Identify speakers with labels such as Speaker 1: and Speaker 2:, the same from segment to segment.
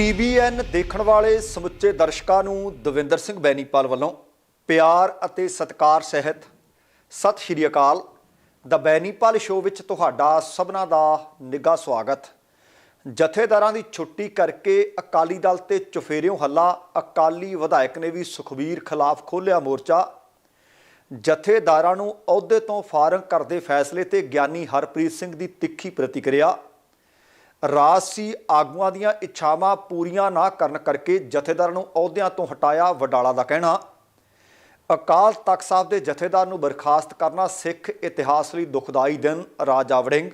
Speaker 1: TBN ਦੇਖਣ ਵਾਲੇ ਸਮੁੱਚੇ ਦਰਸ਼ਕਾਂ ਨੂੰ ਦਵਿੰਦਰ ਸਿੰਘ ਬੈਨੀਪਾਲ ਵੱਲੋਂ ਪਿਆਰ ਅਤੇ ਸਤਿਕਾਰ ਸਹਿਤ ਸਤਿ ਸ਼੍ਰੀ ਅਕਾਲ। ਦਾ ਬੈਨੀਪਾਲ ਸ਼ੋਅ ਵਿੱਚ ਤੁਹਾਡਾ ਸਭਨਾ ਦਾ ਨਿੱਘਾ ਸਵਾਗਤ। ਜਥੇਦਾਰਾਂ ਦੀ ਛੁੱਟੀ ਕਰਕੇ ਅਕਾਲੀ ਦਲ ਤੇ ਚੁਫੇਰਿਓਂ ਹੱਲਾ, ਅਕਾਲੀ ਵਿਧਾਇਕ ਨੇ ਵੀ ਸੁਖਬੀਰ ਖਿਲਾਫ ਖੋਲ੍ਹਿਆ ਮੋਰਚਾ। ਜਥੇਦਾਰਾਂ ਨੂੰ ਅਹੁਦੇ ਤੋਂ ਫਾਰਗ ਕਰਦੇ ਫੈਸਲੇ ਤੇ ਗਿਆਨੀ ਹਰਪ੍ਰੀਤ ਸਿੰਘ ਦੀ ਤਿੱਖੀ ਪ੍ਰਤੀਕਿਰਿਆ। ਰਾਜਸੀ ਆਗੂਆਂ ਦੀਆਂ ਇੱਛਾਵਾਂ ਪੂਰੀਆਂ ਨਾ ਕਰਨ ਕਰਕੇ ਜਥੇਦਾਰਾਂ ਨੂੰ ਅਹੁਦਿਆਂ ਤੋਂ ਹਟਾਇਆ ਵਡਾਲਾ ਦਾ ਕਹਿਣਾ। ਅਕਾਲ ਤਖਤ ਸਾਹਿਬ ਦੇ ਜਥੇਦਾਰ ਨੂੰ ਬਰਖਾਸਤ ਕਰਨਾ ਸਿੱਖ ਇਤਿਹਾਸ ਲਈ ਦੁਖਦਾਈ ਦਿਨ, ਰਾਜਾ ਵੜਿੰਗ।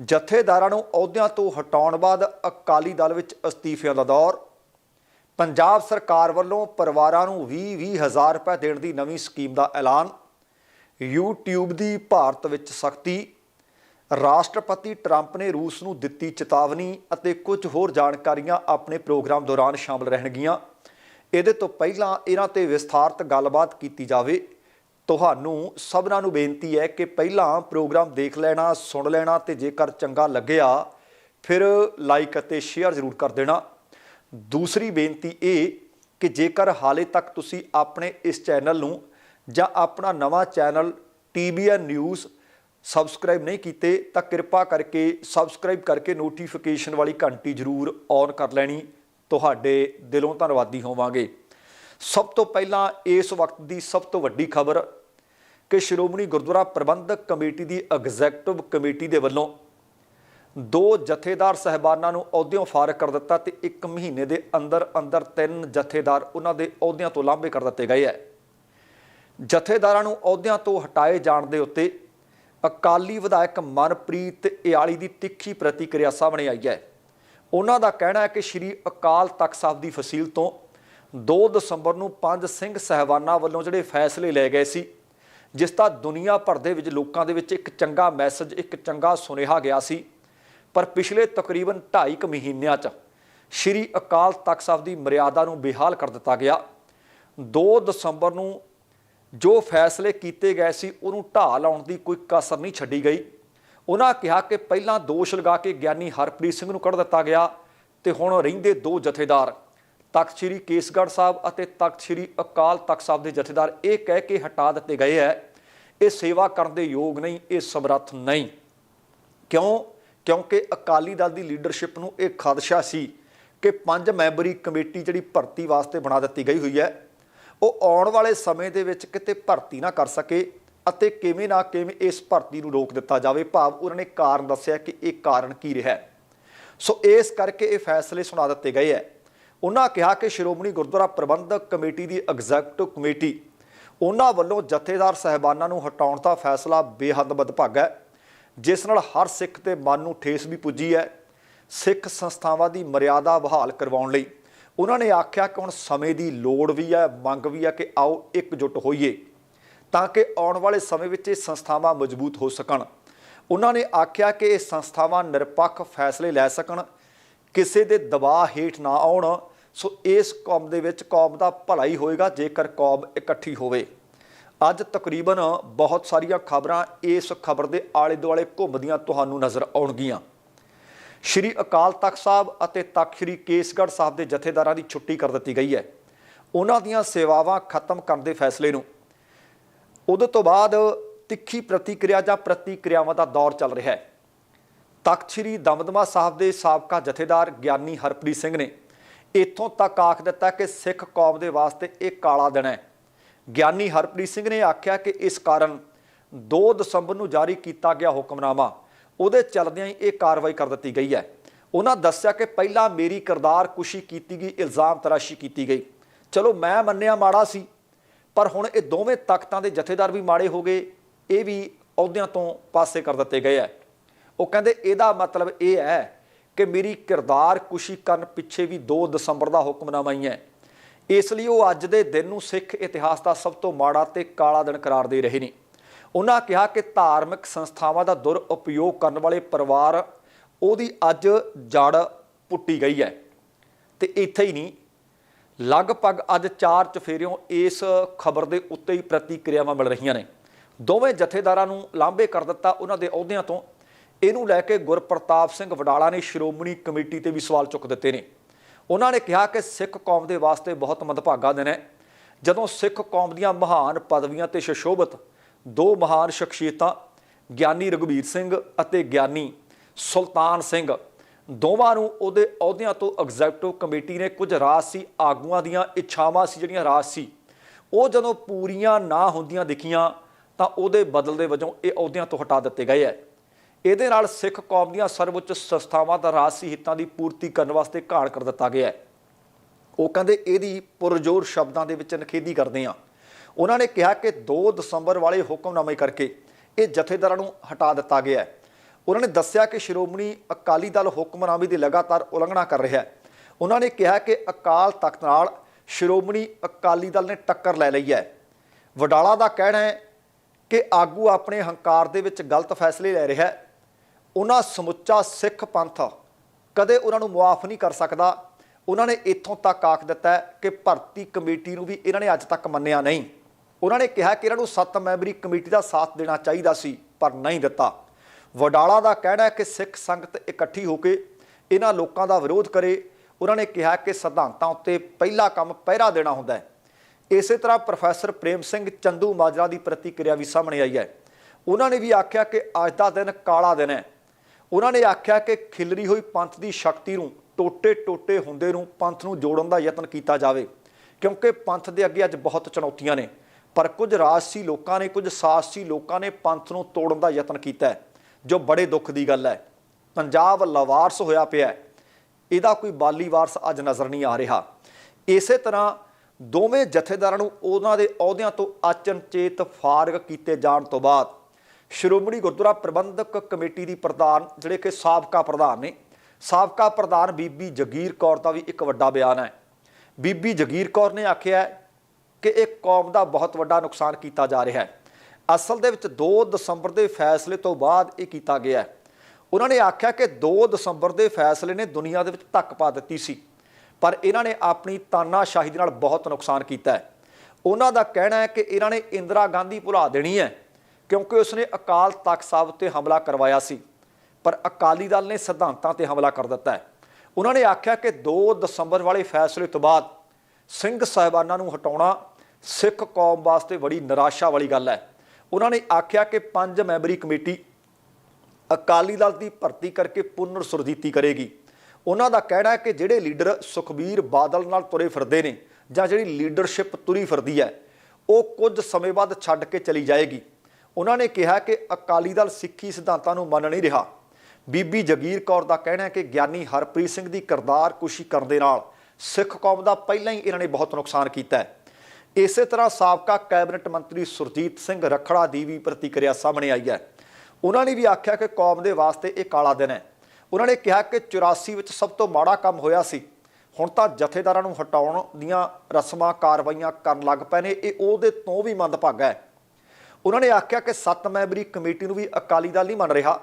Speaker 1: ਜਥੇਦਾਰਾਂ ਨੂੰ ਅਹੁਦਿਆਂ ਤੋਂ ਹਟਾਉਣ ਬਾਅਦ ਅਕਾਲੀ ਦਲ ਵਿੱਚ ਅਸਤੀਫਿਆਂ ਦਾ ਦੌਰ। ਪੰਜਾਬ ਸਰਕਾਰ ਵੱਲੋਂ ਪਰਿਵਾਰਾਂ ਨੂੰ 20-20 ਹਜ਼ਾਰ ਰੁਪਏ ਦੇਣ ਦੀ ਨਵੀਂ ਸਕੀਮ ਦਾ ਐਲਾਨ। YouTube ਦੀ ਭਾਰਤ ਵਿੱਚ ਸਖਤੀ। ਰਾਸ਼ਟਰਪਤੀ ਟਰੰਪ ਨੇ ਰੂਸ ਨੂੰ ਦਿੱਤੀ ਚੇਤਾਵਨੀ ਅਤੇ ਕੁਝ ਹੋਰ ਜਾਣਕਾਰੀਆਂ ਆਪਣੇ ਪ੍ਰੋਗਰਾਮ ਦੌਰਾਨ ਸ਼ਾਮਲ ਰਹਿਣਗੀਆਂ। ਇਹਦੇ ਤੋਂ ਪਹਿਲਾਂ ਇਹਨਾਂ ਤੇ ਵਿਸਥਾਰਤ ਗੱਲਬਾਤ ਕੀਤੀ ਜਾਵੇ। ਤੁਹਾਨੂੰ ਸਭਨਾਂ ਨੂੰ ਬੇਨਤੀ ਹੈ ਕਿ ਪਹਿਲਾਂ ਪ੍ਰੋਗਰਾਮ ਦੇਖ ਲੈਣਾ, ਸੁਣ ਲੈਣਾ ਤੇ ਜੇਕਰ ਚੰਗਾ ਲੱਗਿਆ, ਫਿਰ ਲਾਈਕ ਅਤੇ ਸ਼ੇਅਰ ਜ਼ਰੂਰ ਕਰ ਦੇਣਾ। ਦੂਸਰੀ ਬੇਨਤੀ ਇਹ ਕਿ ਜੇਕਰ ਹਾਲੇ ਤੱਕ ਤੁਸੀਂ ਆਪਣੇ ਇਸ ਚੈਨਲ ਨੂੰ ਜਾਂ ਆਪਣਾ ਨਵਾਂ ਚੈਨਲ TBN ਨਿਊਜ਼ ਸਬਸਕ੍ਰਾਈਬ ਨਹੀਂ ਕੀਤੇ ਤਾਂ ਕਿਰਪਾ ਕਰਕੇ ਸਬਸਕ੍ਰਾਈਬ ਕਰਕੇ ਨੋਟੀਫਿਕੇਸ਼ਨ ਵਾਲੀ ਘੰਟੀ ਜ਼ਰੂਰ ਔਨ ਕਰ ਲੈਣੀ। ਤੁਹਾਡੇ ਦਿਲੋਂ ਧੰਨਵਾਦੀ ਹੋਵਾਂਗੇ। ਸਭ ਤੋਂ ਪਹਿਲਾਂ ਇਸ ਵਕਤ ਦੀ ਸਭ ਤੋਂ ਵੱਡੀ ਖਬਰ ਕਿ ਸ਼੍ਰੋਮਣੀ ਗੁਰਦੁਆਰਾ ਪ੍ਰਬੰਧਕ ਕਮੇਟੀ ਦੀ ਐਗਜ਼ੈਕਟਿਵ ਕਮੇਟੀ ਦੇ ਵੱਲੋਂ ਦੋ ਜਥੇਦਾਰ ਸਹਿਬਾਨਾਂ ਨੂੰ ਅਹੁਦਿਆਂ ਫਾਰਗ ਕਰ ਦਿੱਤਾ ਤੇ 1 ਮਹੀਨੇ ਦੇ ਅੰਦਰ ਅੰਦਰ ਤਿੰਨ ਜਥੇਦਾਰ ਉਹਨਾਂ ਦੇ ਅਹੁਦਿਆਂ ਤੋਂ ਲਾਂਭੇ ਕਰ ਦਿੱਤੇ ਗਏ ਹੈ। ਜਥੇਦਾਰਾਂ ਨੂੰ ਅਹੁਦਿਆਂ ਤੋਂ ਹਟਾਏ ਜਾਣ ਦੇ ਉੱਤੇ ਅਕਾਲੀ ਵਿਧਾਇਕ ਮਨਪ੍ਰੀਤ ਇਆਲੀ ਦੀ ਤਿੱਖੀ ਪ੍ਰਤੀਕਿਰਿਆ ਸਾਹਮਣੇ ਆਈ ਹੈ। ਉਹਨਾਂ ਦਾ ਕਹਿਣਾ ਹੈ ਕਿ ਸ਼੍ਰੀ ਅਕਾਲ ਤਖਤ ਸਾਹਿਬ ਦੀ ਫਸੀਲ ਤੋਂ 2 ਦਸੰਬਰ ਨੂੰ ਪੰਜ ਸਿੰਘ ਸਹਿਬਾਨਾਂ ਵੱਲੋਂ ਜਿਹੜੇ ਫੈਸਲੇ ਲਏ ਗਏ ਸੀ, ਜਿਸ ਦਾ ਦੁਨੀਆ ਭਰ ਦੇ ਵਿੱਚ ਲੋਕਾਂ ਦੇ ਵਿੱਚ ਇੱਕ ਚੰਗਾ ਮੈਸੇਜ, ਇੱਕ ਚੰਗਾ ਸੁਨੇਹਾ ਗਿਆ ਸੀ। ਪਰ ਪਿਛਲੇ ਤਕਰੀਬਨ 2.5 ਕੁ ਮਹੀਨਿਆਂ 'ਚ ਸ਼੍ਰੀ ਅਕਾਲ ਤਖਤ ਸਾਹਿਬ ਦੀ ਮਰਿਆਦਾ ਨੂੰ ਬੇਹਾਲ ਕਰ ਦਿੱਤਾ ਗਿਆ। 2 ਦਸੰਬਰ ਨੂੰ ਜੋ ਫੈਸਲੇ ਕੀਤੇ ਗਏ ਸੀ, ਉਹਨੂੰ ਢਾਹ ਲਾਉਣ ਦੀ ਕੋਈ ਕਸਰ ਨਹੀਂ ਛੱਡੀ ਗਈ। ਉਹਨਾਂ ਕਿਹਾ ਕਿ ਪਹਿਲਾਂ ਦੋਸ਼ ਲਗਾ ਕੇ ਗਿਆਨੀ ਹਰਪ੍ਰੀਤ ਸਿੰਘ ਨੂੰ ਕੱਢ ਦਿੱਤਾ ਗਿਆ ਤੇ ਹੁਣ ਰਹਿੰਦੇ ਦੋ ਜਥੇਦਾਰ, ਤਖਤ ਸ੍ਰੀ ਕੇਸਗੜ੍ਹ ਸਾਹਿਬ ਅਤੇ ਤਖਤ ਸ੍ਰੀ ਅਕਾਲ ਤਖਤ ਸਾਹਿਬ ਦੇ ਜਥੇਦਾਰ, ਇਹ ਕਹਿ ਕੇ ਹਟਾ ਦਿੱਤੇ ਗਏ ਹੈ, ਇਹ ਸੇਵਾ ਕਰਨ ਦੇ ਯੋਗ ਨਹੀਂ, ਇਹ ਸਮਰੱਥ ਨਹੀਂ। ਕਿਉਂ? ਕਿਉਂਕਿ ਅਕਾਲੀ ਦਲ ਦੀ ਲੀਡਰਸ਼ਿਪ ਨੂੰ ਇਹ ਖਦਸ਼ਾ ਸੀ ਕਿ ਪੰਜ ਮੈਂਬਰੀ ਕਮੇਟੀ ਜਿਹੜੀ ਭਰਤੀ ਵਾਸਤੇ ਬਣਾ ਦਿੱਤੀ ਗਈ ਹੋਈ ਹੈ ਉਹ ਆਉਣ ਵਾਲੇ ਸਮੇਂ ਦੇ ਵਿੱਚ ਕਿਤੇ ਭਰਤੀ ਨਾ ਕਰ ਸਕੇ ਅਤੇ ਕਿਵੇਂ ਨਾ ਕਿਵੇਂ ਇਸ ਭਰਤੀ ਨੂੰ ਰੋਕ ਦਿੱਤਾ ਜਾਵੇ। ਭਾਵ ਉਹਨਾਂ ਨੇ ਕਾਰਨ ਦੱਸਿਆ ਕਿ ਇਹ ਕਾਰਨ ਕੀ ਰਿਹਾ ਸੋ ਇਸ ਕਰਕੇ ਇਹ ਫੈਸਲੇ ਸੁਣਾ ਦਿੱਤੇ ਗਏ ਹੈ। ਉਹਨਾਂ ਕਿਹਾ ਕਿ ਸ਼੍ਰੋਮਣੀ ਗੁਰਦੁਆਰਾ ਪ੍ਰਬੰਧਕ ਕਮੇਟੀ ਦੀ ਐਗਜ਼ੈਕਟਿਵ ਕਮੇਟੀ ਉਹਨਾਂ ਵੱਲੋਂ ਜਥੇਦਾਰ ਸਹਿਬਾਨਾਂ ਨੂੰ ਹਟਾਉਣ ਦਾ ਫੈਸਲਾ ਬੇਹੱਦ ਬਦਭਾਗਾ ਹੈ, ਜਿਸ ਨਾਲ ਹਰ ਸਿੱਖ ਦੇ ਮਨ ਨੂੰ ਠੇਸ ਵੀ ਪੁੱਜੀ ਹੈ ਸਿੱਖ ਸੰਸਥਾਵਾਂ ਦੀ ਮਰਿਆਦਾ ਬਹਾਲ ਕਰਵਾਉਣ ਲਈ। ਉਹਨਾਂ ਨੇ ਆਖਿਆ ਕਿ ਹੁਣ ਸਮੇਂ ਦੀ ਲੋੜ ਵੀ ਹੈ ਮੰਗ ਵੀ ਹੈ ਕਿ ਆਓ ਇਕਜੁੱਟ ਹੋਈਏ ਤਾਂ ਕਿ ਆਉਣ ਵਾਲੇ ਸਮੇਂ ਵਿੱਚ ਇਹ ਸੰਸਥਾਵਾਂ ਮਜ਼ਬੂਤ ਹੋ ਸਕਣ। ਉਹਨਾਂ ਨੇ ਆਖਿਆ ਕਿ ਇਹ ਸੰਸਥਾਵਾਂ ਨਿਰਪੱਖ ਫੈਸਲੇ ਲੈ ਸਕਣ। ਕਿਸੇ ਦੇ ਦਬਾਅ ਹੇਠ ਨਾ ਆਉਣ, ਸੋ ਇਸ ਕੌਮ ਦੇ ਵਿੱਚ ਕੌਮ ਦਾ ਭਲਾ ਹੀ ਹੋਏਗਾ ਜੇਕਰ ਕੌਮ ਇਕੱਠੀ ਹੋਵੇ। ਅੱਜ ਤਕਰੀਬਨ ਬਹੁਤ ਸਾਰੀਆਂ ਖਬਰਾਂ ਇਸ ਖਬਰ ਦੇ ਆਲੇ ਦੁਆਲੇ ਘੁੰਮਦੀਆਂ ਤੁਹਾਨੂੰ ਨਜ਼ਰ ਆਉਣਗੀਆਂ। ਸ਼੍ਰੀ ਅਕਾਲ ਤਖਤ ਸਾਹਿਬ ਅਤੇ ਤਖਤ ਸ਼੍ਰੀ ਕੇਸਗੜ੍ਹ ਸਾਹਿਬ ਦੇ ਜਥੇਦਾਰਾਂ ਦੀ ਛੁੱਟੀ ਕਰ ਦਿੱਤੀ ਗਈ ਹੈ। ਉਹਨਾਂ ਦੀਆਂ ਸੇਵਾਵਾਂ ਖਤਮ ਕਰਨ ਦੇ ਫੈਸਲੇ ਨੂੰ। ਉਹਦੇ ਤੋਂ ਬਾਅਦ ਤਿੱਖੀ ਪ੍ਰਤੀਕਿਰਿਆ ਜਾਂ ਪ੍ਰਤੀਕਿਰਿਆਵਾਂ ਦਾ ਦੌਰ ਚੱਲ ਰਿਹਾ ਹੈ। ਤਖਤ ਸ੍ਰੀ ਦਮਦਮਾ ਸਾਹਿਬ ਦੇ ਸਾਬਕਾ ਜਥੇਦਾਰ ਗਿਆਨੀ ਹਰਪ੍ਰੀਤ ਸਿੰਘ ਨੇ ਇੱਥੋਂ ਤੱਕ ਆਖ ਦਿੱਤਾ ਕਿ ਸਿੱਖ ਕੌਮ ਦੇ ਵਾਸਤੇ ਇਹ ਕਾਲਾ ਦਿਨ ਹੈ। ਗਿਆਨੀ ਹਰਪ੍ਰੀਤ ਸਿੰਘ ਨੇ ਆਖਿਆ ਕਿ ਇਸ ਕਾਰਨ 2 ਦਸੰਬਰ ਨੂੰ ਜਾਰੀ ਕੀਤਾ ਗਿਆ ਹੁਕਮਨਾਮਾ। ਉਹਦੇ ਚੱਲਦਿਆਂ ਹੀ ਇਹ ਕਾਰਵਾਈ ਕਰ ਦਿੱਤੀ ਗਈ ਹੈ। ਉਹਨਾਂ ਦੱਸਿਆ ਕਿ ਪਹਿਲਾਂ ਮੇਰੀ ਕਿਰਦਾਰ ਕੁਸ਼ੀ ਕੀਤੀ ਗਈ, ਇਲਜ਼ਾਮ ਤਰਾਸ਼ੀ ਕੀਤੀ ਗਈ। ਚਲੋ ਮੈਂ ਮੰਨਿਆ ਮਾੜਾ ਸੀ, ਪਰ ਹੁਣ ਇਹ ਦੋਵੇਂ ਤਖਤਾਂ ਦੇ ਜਥੇਦਾਰ ਵੀ ਮਾੜੇ ਹੋ ਗਏ, ਇਹ ਵੀ ਅਹੁਦਿਆਂ ਤੋਂ ਪਾਸੇ ਕਰ ਦਿੱਤੇ ਗਏ ਹੈ। ਉਹ ਕਹਿੰਦੇ ਇਹਦਾ ਮਤਲਬ ਇਹ ਹੈ ਕਿ ਮੇਰੀ ਕਿਰਦਾਰ ਕੁਸ਼ੀ ਕਰਨ ਪਿੱਛੇ ਵੀ 2 ਦਸੰਬਰ ਦਾ ਹੁਕਮਨਾਮਾ ਹੀ ਹੈ। ਇਸ ਲਈ ਉਹ ਅੱਜ ਦੇ ਦਿਨ ਨੂੰ ਸਿੱਖ ਇਤਿਹਾਸ ਦਾ ਸਭ ਤੋਂ ਮਾੜਾ ਤੇ ਕਾਲਾ ਦਿਨ ਕਰਾਰ ਦੇ ਰਹੇ ਨੇ। ਉਹਨਾਂ ਕਿਹਾ ਕਿ ਧਾਰਮਿਕ ਸੰਸਥਾਵਾਂ ਦਾ ਦੁਰ ਉਪਯੋਗ ਕਰਨ ਵਾਲੇ ਪਰਿਵਾਰ, ਉਹਦੀ ਅੱਜ ਜੜ ਪੁੱਟੀ ਗਈ ਹੈ। ਤੇ ਇੱਥੇ ਹੀ ਨਹੀਂ, ਲਗਭਗ ਅੱਜ ਚਾਰ ਚਫੇਰਿਓਂ ਇਸ ਖਬਰ ਦੇ ਉੱਤੇ ਹੀ ਪ੍ਰਤੀਕਿਰਿਆਵਾਂ ਮਿਲ ਰਹੀਆਂ ਨੇ। ਦੋਵੇਂ ਜਥੇਦਾਰਾਂ ਨੂੰ ਲਾਂਭੇ ਕਰ ਦਿੱਤਾ ਉਹਨਾਂ ਦੇ ਅਹੁਦਿਆਂ ਤੋਂ। ਇਹਨੂੰ ਲੈ ਕੇ ਗੁਰਪ੍ਰਤਾਪ ਸਿੰਘ ਵਡਾਲਾ ਨੇ ਸ਼੍ਰੋਮਣੀ ਕਮੇਟੀ ਤੇ ਵੀ ਸਵਾਲ ਚੁੱਕ ਦਿੱਤੇ ਨੇ। ਉਹਨਾਂ ਨੇ ਕਿਹਾ ਕਿ ਸਿੱਖ ਕੌਮ ਦੇ ਵਾਸਤੇ ਬਹੁਤ ਮੰਦਭਾਗਾ ਦਿਨ ਹੈ। ਜਦੋਂ ਸਿੱਖ ਕੌਮ ਦੀਆਂ ਮਹਾਨ ਪਦਵੀਆਂ ਤੇ ਸ਼ਸ਼ੋਭਤ ਦੋ ਮਹਾਨ ਸ਼ਖਸੀਅਤਾਂ, ਗਿਆਨੀ ਰਘੁਬੀਰ ਸਿੰਘ ਅਤੇ ਗਿਆਨੀ ਸੁਲਤਾਨ ਸਿੰਘ। ਦੋਵਾਂ ਨੂੰ ਉਹਦੇ ਅਹੁਦਿਆਂ ਤੋਂ ਐਗਜ਼ੈਕਟਿਵ ਕਮੇਟੀ ਨੇ ਕੁਝ ਰਾਜਸੀ ਆਗੂਆਂ ਦੀਆਂ ਇੱਛਾਵਾਂ ਸੀ, ਜਿਹੜੀਆਂ ਰਾਜਸੀ ਉਹ ਜਦੋਂ ਪੂਰੀਆਂ ਨਾ ਹੁੰਦੀਆਂ ਦਿਖੀਆਂ, ਤਾਂ ਉਹਦੇ ਬਦਲ ਦੇ ਵਜੋਂ ਇਹ ਅਹੁਦਿਆਂ ਤੋਂ ਹਟਾ ਦਿੱਤੇ ਗਏ ਹੈ। ਇਹਦੇ ਨਾਲ ਸਿੱਖ ਕੌਮ ਦੀਆਂ ਸਰਵਉੱਚ ਸੰਸਥਾਵਾਂ ਦਾ ਰਾਜਸੀ ਹਿੱਤਾਂ ਦੀ ਪੂਰਤੀ ਕਰਨ ਵਾਸਤੇ ਘਾਣ ਕਰ ਦਿੱਤਾ ਗਿਆ ਹੈ। ਉਹ ਕਹਿੰਦੇ ਇਹਦੀ ਪੁਰਜੋਰ ਸ਼ਬਦਾਂ ਦੇ ਵਿੱਚ ਨਖੇਦੀ ਕਰਦੇ ਆ ਉਹਨਾਂ ਨੇ ਕਿਹਾ ਕਿ 2 ਦਸੰਬਰ ਵਾਲੇ ਹੁਕਮਨਾਮੇ ਕਰਕੇ ਇਹ ਜਥੇਦਾਰਾਂ ਨੂੰ ਹਟਾ ਦਿੱਤਾ ਗਿਆ ਹੈ। ਉਹਨਾਂ ਨੇ ਦੱਸਿਆ ਕਿ ਸ਼੍ਰੋਮਣੀ ਅਕਾਲੀ ਦਲ ਹੁਕਮਨਾਮੇ ਦੀ ਲਗਾਤਾਰ ਉਲੰਘਣਾ ਕਰ ਰਿਹਾ ਹੈ। ਉਹਨਾਂ ਨੇ ਕਿਹਾ ਕਿ ਅਕਾਲ ਤਖਤ ਨਾਲ ਸ਼੍ਰੋਮਣੀ ਅਕਾਲੀ ਦਲ ਨੇ ਟੱਕਰ ਲੈ ਲਈ ਹੈ। ਵਡਾਲਾ ਦਾ ਕਹਿਣਾ ਹੈ ਕਿ ਆਗੂ ਆਪਣੇ ਹੰਕਾਰ ਦੇ ਵਿੱਚ ਗਲਤ ਫੈਸਲੇ ਲੈ ਰਿਹਾ ਹੈ। ਉਹਨਾਂ ਸਮੁੱਚਾ ਸਿੱਖ ਪੰਥ ਕਦੇ ਉਹਨਾਂ ਨੂੰ ਮੁਆਫ ਨਹੀਂ ਕਰ ਸਕਦਾ। ਉਹਨਾਂ ਨੇ ਇੱਥੋਂ ਤੱਕ ਆਖ ਦਿੱਤਾ ਕਿ ਭਰਤੀ ਕਮੇਟੀ ਨੂੰ ਵੀ ਇਹਨਾਂ ਨੇ ਅੱਜ ਤੱਕ ਮੰਨਿਆ ਨਹੀਂ। ਉਹਨਾਂ ਨੇ ਕਿਹਾ ਕਿ ਇਹਨਾਂ ਨੂੰ ਸੱਤ ਮੈਂਬਰੀ ਕਮੇਟੀ ਦਾ ਸਾਥ ਦੇਣਾ ਚਾਹੀਦਾ ਸੀ, ਪਰ ਨਹੀਂ ਦਿੱਤਾ। ਵਡਾਲਾ ਦਾ ਕਹਿਣਾ ਹੈ ਕਿ ਸਿੱਖ ਸੰਗਤ ਇਕੱਠੀ ਹੋ ਕੇ ਇਹਨਾਂ ਲੋਕਾਂ ਦਾ ਵਿਰੋਧ ਕਰੇ। ਉਹਨਾਂ ਨੇ ਕਿਹਾ ਕਿ ਸਿਧਾਂਤਾਂ ਉੱਤੇ ਪਹਿਲਾ ਕੰਮ ਪਹਿਰਾ ਦੇਣਾ ਹੁੰਦਾ ਹੈ। ਇਸੇ ਤਰ੍ਹਾਂ ਪ੍ਰੋਫੈਸਰ ਪ੍ਰੇਮ ਸਿੰਘ ਚੰਦੂ ਮਾਜਰਾ ਦੀ ਪ੍ਰਤੀਕਿਰਿਆ ਵੀ ਸਾਹਮਣੇ ਆਈ ਹੈ। ਉਹਨਾਂ ਨੇ ਵੀ ਆਖਿਆ ਕਿ ਅੱਜ ਦਾ ਦਿਨ ਕਾਲਾ ਦਿਨ ਹੈ। ਉਹਨਾਂ ਨੇ ਆਖਿਆ ਕਿ ਖਿਲਰੀ ਹੋਈ ਪੰਥ ਦੀ ਸ਼ਕਤੀ ਨੂੰ ਟੋਟੇ-ਟੋਟੇ ਹੁੰਦੇ ਨੂੰ ਪੰਥ ਨੂੰ ਜੋੜਨ ਦਾ ਯਤਨ ਕੀਤਾ ਜਾਵੇ, ਕਿਉਂਕਿ ਪੰਥ ਦੇ ਅੱਗੇ ਅੱਜ ਬਹੁਤ ਚੁਣੌਤੀਆਂ ਨੇ। ਪਰ ਕੁਝ ਰਾਜਸੀ ਲੋਕਾਂ ਨੇ, ਕੁਝ ਸਾਹਸੀ ਲੋਕਾਂ ਨੇ ਪੰਥ ਨੂੰ ਤੋੜਨ ਦਾ ਯਤਨ ਕੀਤਾ ਜੋ ਬੜੇ ਦੁੱਖ ਦੀ ਗੱਲ ਹੈ। ਪੰਜਾਬ ਲਵਾਰਸ ਹੋਇਆ ਪਿਆ ਇਹਦਾ ਕੋਈ ਬਾਲੀ ਵਾਰਸ ਅੱਜ ਨਜ਼ਰ ਨਹੀਂ ਆ ਰਿਹਾ। ਇਸੇ ਤਰ੍ਹਾਂ ਦੋਵੇਂ ਜਥੇਦਾਰਾਂ ਨੂੰ ਉਹਨਾਂ ਦੇ ਅਹੁਦਿਆਂ ਤੋਂ ਅਚਨਚੇਤ ਫਾਰਗ ਕੀਤੇ ਜਾਣ ਤੋਂ ਬਾਅਦ ਸ਼੍ਰੋਮਣੀ ਗੁਰਦੁਆਰਾ ਪ੍ਰਬੰਧਕ ਕਮੇਟੀ ਦੀ ਪ੍ਰਧਾਨ, ਜਿਹੜੇ ਕਿ ਸਾਬਕਾ ਪ੍ਰਧਾਨ ਨੇ, ਸਾਬਕਾ ਪ੍ਰਧਾਨ ਬੀਬੀ ਜਗੀਰ ਕੌਰ ਦਾ ਵੀ ਇੱਕ ਵੱਡਾ ਬਿਆਨ ਹੈ। ਬੀਬੀ ਜਗੀਰ ਕੌਰ ਨੇ ਆਖਿਆ ਕਿ ਇਹ ਕੌਮ ਦਾ ਬਹੁਤ ਵੱਡਾ ਨੁਕਸਾਨ ਕੀਤਾ ਜਾ ਰਿਹਾ ਹੈ। ਅਸਲ ਦੇ ਵਿੱਚ 2 ਦਸੰਬਰ ਦੇ ਫੈਸਲੇ ਤੋਂ ਬਾਅਦ ਇਹ ਕੀਤਾ ਗਿਆ ਹੈ। ਉਹਨਾਂ ਨੇ ਆਖਿਆ ਕਿ 2 ਦਸੰਬਰ ਦੇ ਫੈਸਲੇ ਨੇ ਦੁਨੀਆ ਦੇ ਵਿੱਚ ਧੱਕ ਪਾ ਦਿੱਤੀ ਸੀ। ਪਰ ਇਹਨਾਂ ਨੇ ਆਪਣੀ ਤਾਨਾਸ਼ਾਹੀ ਦੇ ਨਾਲ ਬਹੁਤ ਨੁਕਸਾਨ ਕੀਤਾ ਹੈ। ਉਹਨਾਂ ਦਾ ਕਹਿਣਾ ਹੈ ਕਿ ਇਹਨਾਂ ਨੇ ਇੰਦਰਾ ਗਾਂਧੀ ਭੁਲਾ ਦੇਣੀ ਹੈ, ਕਿਉਂਕਿ ਉਸਨੇ ਅਕਾਲ ਤਖਤ ਸਾਹਿਬ ਤੇ ਹਮਲਾ ਕਰਵਾਇਆ ਸੀ। ਪਰ ਅਕਾਲੀ ਦਲ ਨੇ ਸਿਧਾਂਤਾਂ ਤੇ ਹਮਲਾ ਕਰ ਦਿੱਤਾ ਹੈ। ਉਹਨਾਂ ਨੇ ਆਖਿਆ ਕਿ 2 ਦਸੰਬਰ ਵਾਲੇ ਫੈਸਲੇ ਤੋਂ ਬਾਅਦ ਸਿੰਘ ਸਾਹਿਬਾਨਾਂ ਨੂੰ ਹਟਾਉਣਾ ਸਿੱਖ ਕੌਮ ਵਾਸਤੇ ਬੜੀ ਨਿਰਾਸ਼ਾ ਵਾਲੀ ਗੱਲ ਹੈ। ਉਹਨਾਂ ਨੇ ਆਖਿਆ ਕਿ ਪੰਜ ਮੈਂਬਰੀ ਕਮੇਟੀ ਅਕਾਲੀ ਦਲ ਦੀ ਭਰਤੀ ਕਰਕੇ ਪੁਨਰ ਸੁਰਜੀਤੀ ਕਰੇਗੀ। ਉਹਨਾਂ ਦਾ ਕਹਿਣਾ ਹੈ ਕਿ ਜਿਹੜੇ ਲੀਡਰ ਸੁਖਬੀਰ ਬਾਦਲ ਨਾਲ ਤੁਰੇ ਫਿਰਦੇ ਨੇ ਜਾਂ ਜਿਹੜੀ ਲੀਡਰਸ਼ਿਪ ਤੁਰੀ ਫਿਰਦੀ ਹੈ, ਉਹ ਕੁਝ ਸਮੇਂ ਬਾਅਦ ਛੱਡ ਕੇ ਚਲੀ ਜਾਏਗੀ। ਉਹਨਾਂ ਨੇ ਕਿਹਾ ਕਿ ਅਕਾਲੀ ਦਲ ਸਿੱਖੀ ਸਿਧਾਂਤਾਂ ਨੂੰ ਮੰਨ ਨਹੀਂ ਰਿਹਾ। ਬੀਬੀ ਜਗੀਰ ਕੌਰ ਦਾ ਕਹਿਣਾ ਹੈ ਕਿ ਗਿਆਨੀ ਹਰਪ੍ਰੀਤ ਸਿੰਘ ਦੀ ਕਿਰਦਾਰ ਕੁਸ਼ੀ ਕਰਨ ਦੇ ਨਾਲ ਸਿੱਖ ਕੌਮ ਦਾ ਪਹਿਲਾਂ ਹੀ ਇਹਨਾਂ ਨੇ ਬਹੁਤ ਨੁਕਸਾਨ ਕੀਤਾ ਹੈ। ਇਸੇ ਤਰ੍ਹਾਂ ਸਾਬਕਾ ਕੈਬਨਿਟ ਮੰਤਰੀ ਸੁਰਜੀਤ ਸਿੰਘ ਰਖੜਾ ਦੀ ਵੀ ਪ੍ਰਤੀਕਿਰਿਆ ਸਾਹਮਣੇ ਆਈ ਹੈ। ਉਹਨਾਂ ਨੇ ਵੀ ਆਖਿਆ ਕਿ ਕੌਮ ਦੇ ਵਾਸਤੇ ਇਹ ਕਾਲਾ ਦਿਨ ਹੈ। ਉਹਨਾਂ ਨੇ ਕਿਹਾ ਕਿ 84 ਵਿੱਚ ਸਭ ਤੋਂ ਮਾੜਾ ਕੰਮ ਹੋਇਆ ਸੀ। ਹੁਣ ਤਾਂ ਜਥੇਦਾਰਾਂ ਨੂੰ ਹਟਾਉਣ ਦੀਆਂ ਰਸਮਾਂ ਕਾਰਵਾਈਆਂ ਕਰਨ ਲੱਗ ਪਏ ਨੇ। ਇਹ ਉਹਦੇ ਤੋਂ ਵੀ ਮੰਦਭਾਗਾ ਹੈ। ਉਹਨਾਂ ਨੇ ਆਖਿਆ ਕਿ ਸੱਤ ਮੈਂਬਰੀ ਕਮੇਟੀ ਨੂੰ ਵੀ ਅਕਾਲੀ ਦਲ ਨਹੀਂ ਮੰਨ ਰਿਹਾ।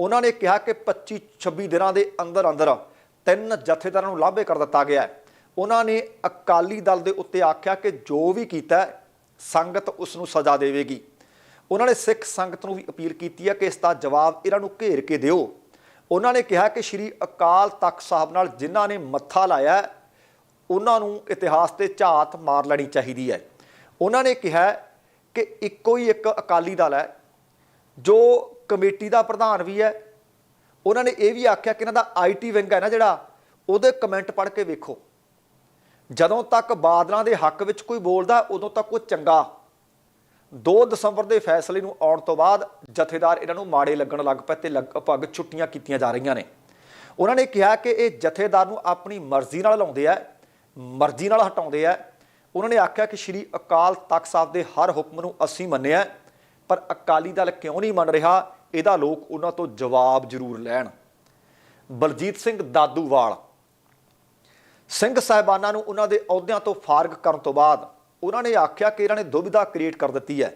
Speaker 1: ਉਹਨਾਂ ਨੇ ਕਿਹਾ ਕਿ 25 26 ਦਿਨਾਂ ਦੇ ਅੰਦਰ ਅੰਦਰ ਤਿੰਨ ਜਥੇਦਾਰਾਂ ਨੂੰ ਲਾਂਭੇ ਕਰ ਦਿੱਤਾ ਗਿਆ ਹੈ। ਉਹਨਾਂ ਨੇ ਅਕਾਲੀ ਦਲ ਦੇ ਉੱਤੇ ਆਖਿਆ ਕਿ ਜੋ ਵੀ ਕੀਤਾ ਸੰਗਤ ਉਸ ਨੂੰ ਸਜ਼ਾ ਦੇਵੇਗੀ। ਉਹਨਾਂ ਨੇ ਸਿੱਖ ਸੰਗਤ ਨੂੰ ਵੀ ਅਪੀਲ ਕੀਤੀ ਹੈ ਕਿ ਇਸ ਦਾ ਜਵਾਬ ਇਹਨਾਂ ਨੂੰ ਘੇਰ ਕੇ ਦਿਓ। ਉਹਨਾਂ ਨੇ ਕਿਹਾ ਕਿ ਸ੍ਰੀ ਅਕਾਲ ਤਖਤ ਸਾਹਿਬ ਨਾਲ ਜਿਨ੍ਹਾਂ ਨੇ ਮੱਥਾ ਲਾਇਆ ਉਹਨਾਂ ਨੂੰ ਇਤਿਹਾਸ ਤੇ ਝਾਤ ਮਾਰ ਲੈਣੀ ਚਾਹੀਦੀ ਹੈ। ਉਹਨਾਂ ਨੇ ਕਿਹਾ ਕਿ ਇੱਕੋ ਹੀ ਇੱਕ ਅਕਾਲੀ ਦਲ ਹੈ, ਜੋ ਕਮੇਟੀ ਦਾ ਪ੍ਰਧਾਨ ਵੀ ਹੈ। ਉਹਨਾਂ ਨੇ ਇਹ ਵੀ ਆਖਿਆ ਕਿ ਇਹਨਾਂ ਦਾ ਆਈਟੀ ਵਿੰਗ ਹੈ ਨਾ ਜਿਹੜਾ, ਉਹਦੇ ਕਮੈਂਟ ਪੜ੍ਹ ਕੇ ਵੇਖੋ। ਜਦੋਂ ਤੱਕ ਬਾਦਲਾਂ ਦੇ ਹੱਕ ਵਿੱਚ ਕੋਈ ਬੋਲਦਾ, ਉਦੋਂ ਤੱਕ ਉਹ ਚੰਗਾ। 2 ਦਸੰਬਰ ਦੇ ਫੈਸਲੇ ਨੂੰ ਆਉਣ ਤੋਂ ਬਾਅਦ ਜਥੇਦਾਰ ਇਹਨਾਂ ਨੂੰ ਮਾੜੇ ਲੱਗਣ ਲੱਗ ਪਏ ਤੇ ਲਗਭਗ ਛੁੱਟੀਆਂ ਕੀਤੀਆਂ ਜਾ ਰਹੀਆਂ ਨੇ। ਉਹਨਾਂ ਨੇ ਕਿਹਾ ਕਿ ਇਹ ਜਥੇਦਾਰ ਨੂੰ ਆਪਣੀ ਮਰਜ਼ੀ ਨਾਲ ਲਾਉਂਦੇ ਆ, ਮਰਜ਼ੀ ਨਾਲ ਹਟਾਉਂਦੇ ਆ। ਉਹਨਾਂ ਨੇ ਆਖਿਆ ਕਿ ਸ਼੍ਰੀ ਅਕਾਲ ਤਖਤ ਸਾਹਿਬ ਦੇ ਹਰ ਹੁਕਮ ਨੂੰ ਅਸੀਂ ਮੰਨਿਆ ਪਰ ਅਕਾਲੀ ਦਲ ਕਿਉਂ ਨਹੀਂ ਮੰਨ ਰਿਹਾ? ਇਹਦਾ ਲੋਕ ਉਹਨਾਂ ਤੋਂ ਜਵਾਬ ਜ਼ਰੂਰ ਲੈਣ। ਬਲਜੀਤ ਸਿੰਘ ਦਾਦੂਵਾਲ ਸਿੰਘ ਸਾਹਿਬਾਨਾਂ ਨੂੰ ਉਹਨਾਂ ਦੇ ਅਹੁਦਿਆਂ ਤੋਂ ਫਾਰਗ ਕਰਨ ਤੋਂ ਬਾਅਦ ਉਹਨਾਂ ਨੇ ਆਖਿਆ ਕਿ ਇਹਨਾਂ ਨੇ ਦੁਬਿਧਾ ਕ੍ਰੀਏਟ ਕਰ ਦਿੱਤੀ ਹੈ।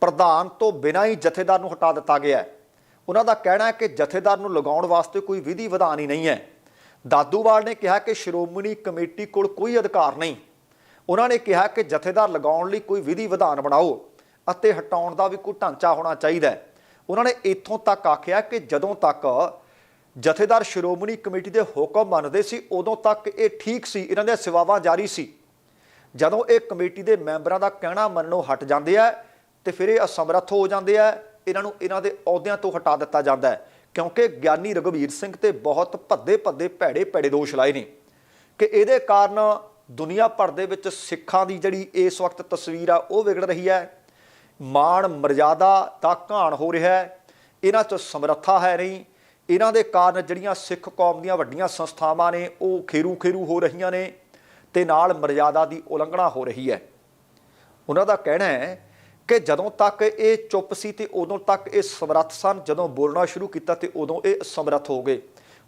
Speaker 1: ਪ੍ਰਧਾਨ ਤੋਂ ਬਿਨਾਂ ਹੀ ਜਥੇਦਾਰ ਨੂੰ ਹਟਾ ਦਿੱਤਾ ਗਿਆ ਹੈ। ਉਹਨਾਂ ਦਾ ਕਹਿਣਾ ਹੈ ਕਿ ਜਥੇਦਾਰ ਨੂੰ ਲਗਾਉਣ ਵਾਸਤੇ ਕੋਈ ਵਿਧੀ ਵਿਧਾਨ ਹੀ ਨਹੀਂ ਹੈ। ਦਾਦੂਵਾਲ ਨੇ ਕਿਹਾ ਕਿ ਸ਼੍ਰੋਮਣੀ ਕਮੇਟੀ ਕੋਲ ਕੋਈ ਅਧਿਕਾਰ ਨਹੀਂ। ਉਹਨਾਂ ਨੇ ਕਿਹਾ ਕਿ ਜਥੇਦਾਰ ਲਗਾਉਣ ਲਈ ਕੋਈ ਵਿਧੀ ਵਿਧਾਨ ਬਣਾਓ ਅਤੇ ਹਟਾਉਣ ਦਾ ਵੀ ਕੋਈ ਢਾਂਚਾ ਹੋਣਾ ਚਾਹੀਦਾ ਹੈ। ਉਹਨਾਂ ਨੇ ਇੱਥੋਂ ਤੱਕ ਆਖਿਆ ਕਿ ਜਦੋਂ ਤੱਕ ਜਥੇਦਾਰ ਸ਼੍ਰੋਮਣੀ ਕਮੇਟੀ ਦੇ ਹੁਕਮ ਮੰਨਦੇ ਸੀ, ਉਦੋਂ ਤੱਕ ਇਹ ਠੀਕ ਸੀ, ਇਹਨਾਂ ਦੀਆਂ ਸੇਵਾਵਾਂ ਜਾਰੀ ਸੀ। ਜਦੋਂ ਇਹ ਕਮੇਟੀ ਦੇ ਮੈਂਬਰਾਂ ਦਾ ਕਹਿਣਾ ਮੰਨਣੋਂ ਹਟ ਜਾਂਦੇ ਆ ਤੇ ਫਿਰ ਇਹ ਅਸਮਰੱਥ ਹੋ ਜਾਂਦੇ ਆ, ਇਹਨਾਂ ਨੂੰ ਇਹਨਾਂ ਦੇ ਅਹੁਦਿਆਂ ਤੋਂ ਹਟਾ ਦਿੱਤਾ ਜਾਂਦਾ ਹੈ, ਕਿਉਂਕਿ ਗਿਆਨੀ ਰਘਵੀਰ ਸਿੰਘ ਤੇ ਬਹੁਤ ਭੱਦੇ ਭੱਦੇ ਭੈੜੇ ਭੈੜੇ ਦੋਸ਼ ਲਾਏ ਨੇ। ਕਿ ਇਹਦੇ ਕਾਰਨ ਦੁਨੀਆ ਭਰ ਦੇ ਵਿੱਚ ਸਿੱਖਾਂ ਦੀ ਜਿਹੜੀ ਇਸ ਵਕਤ ਤਸਵੀਰ ਆ, ਉਹ ਵਿਗੜ ਰਹੀ ਹੈ। ਮਾਣ ਮਰਜ਼ਾਦਾ ਦਾ ਘਾਣ ਹੋ ਰਿਹਾ ਹੈ। ਇਹਨਾਂ 'ਚ ਸਮਰੱਥਾ ਹੈ ਨਹੀਂ। ਇਹਨਾਂ ਦੇ ਕਾਰਨ ਜਿਹੜੀਆਂ ਸਿੱਖ ਕੌਮ ਦੀਆਂ ਵੱਡੀਆਂ ਸੰਸਥਾਵਾਂ ਨੇ, ਉਹ ਖੇਰੂ ਖੇਰੂ ਹੋ ਰਹੀਆਂ ਨੇ ਤੇ ਨਾਲ ਮਰਜ਼ਾਦਾ ਦੀ ਉਲੰਘਣਾ ਹੋ ਰਹੀ ਹੈ। ਉਹਨਾਂ ਦਾ ਕਹਿਣਾ ਹੈ ਕਿ ਜਦੋਂ ਤੱਕ ਇਹ ਚੁੱਪ ਸੀ ਤੇ ਉਦੋਂ ਤੱਕ ਇਹ ਸਮਰੱਥ ਸਨ, ਜਦੋਂ ਬੋਲਣਾ ਸ਼ੁਰੂ ਕੀਤਾ ਤੇ ਉਦੋਂ ਇਹ ਸਮਰੱਥ ਹੋ ਗਏ।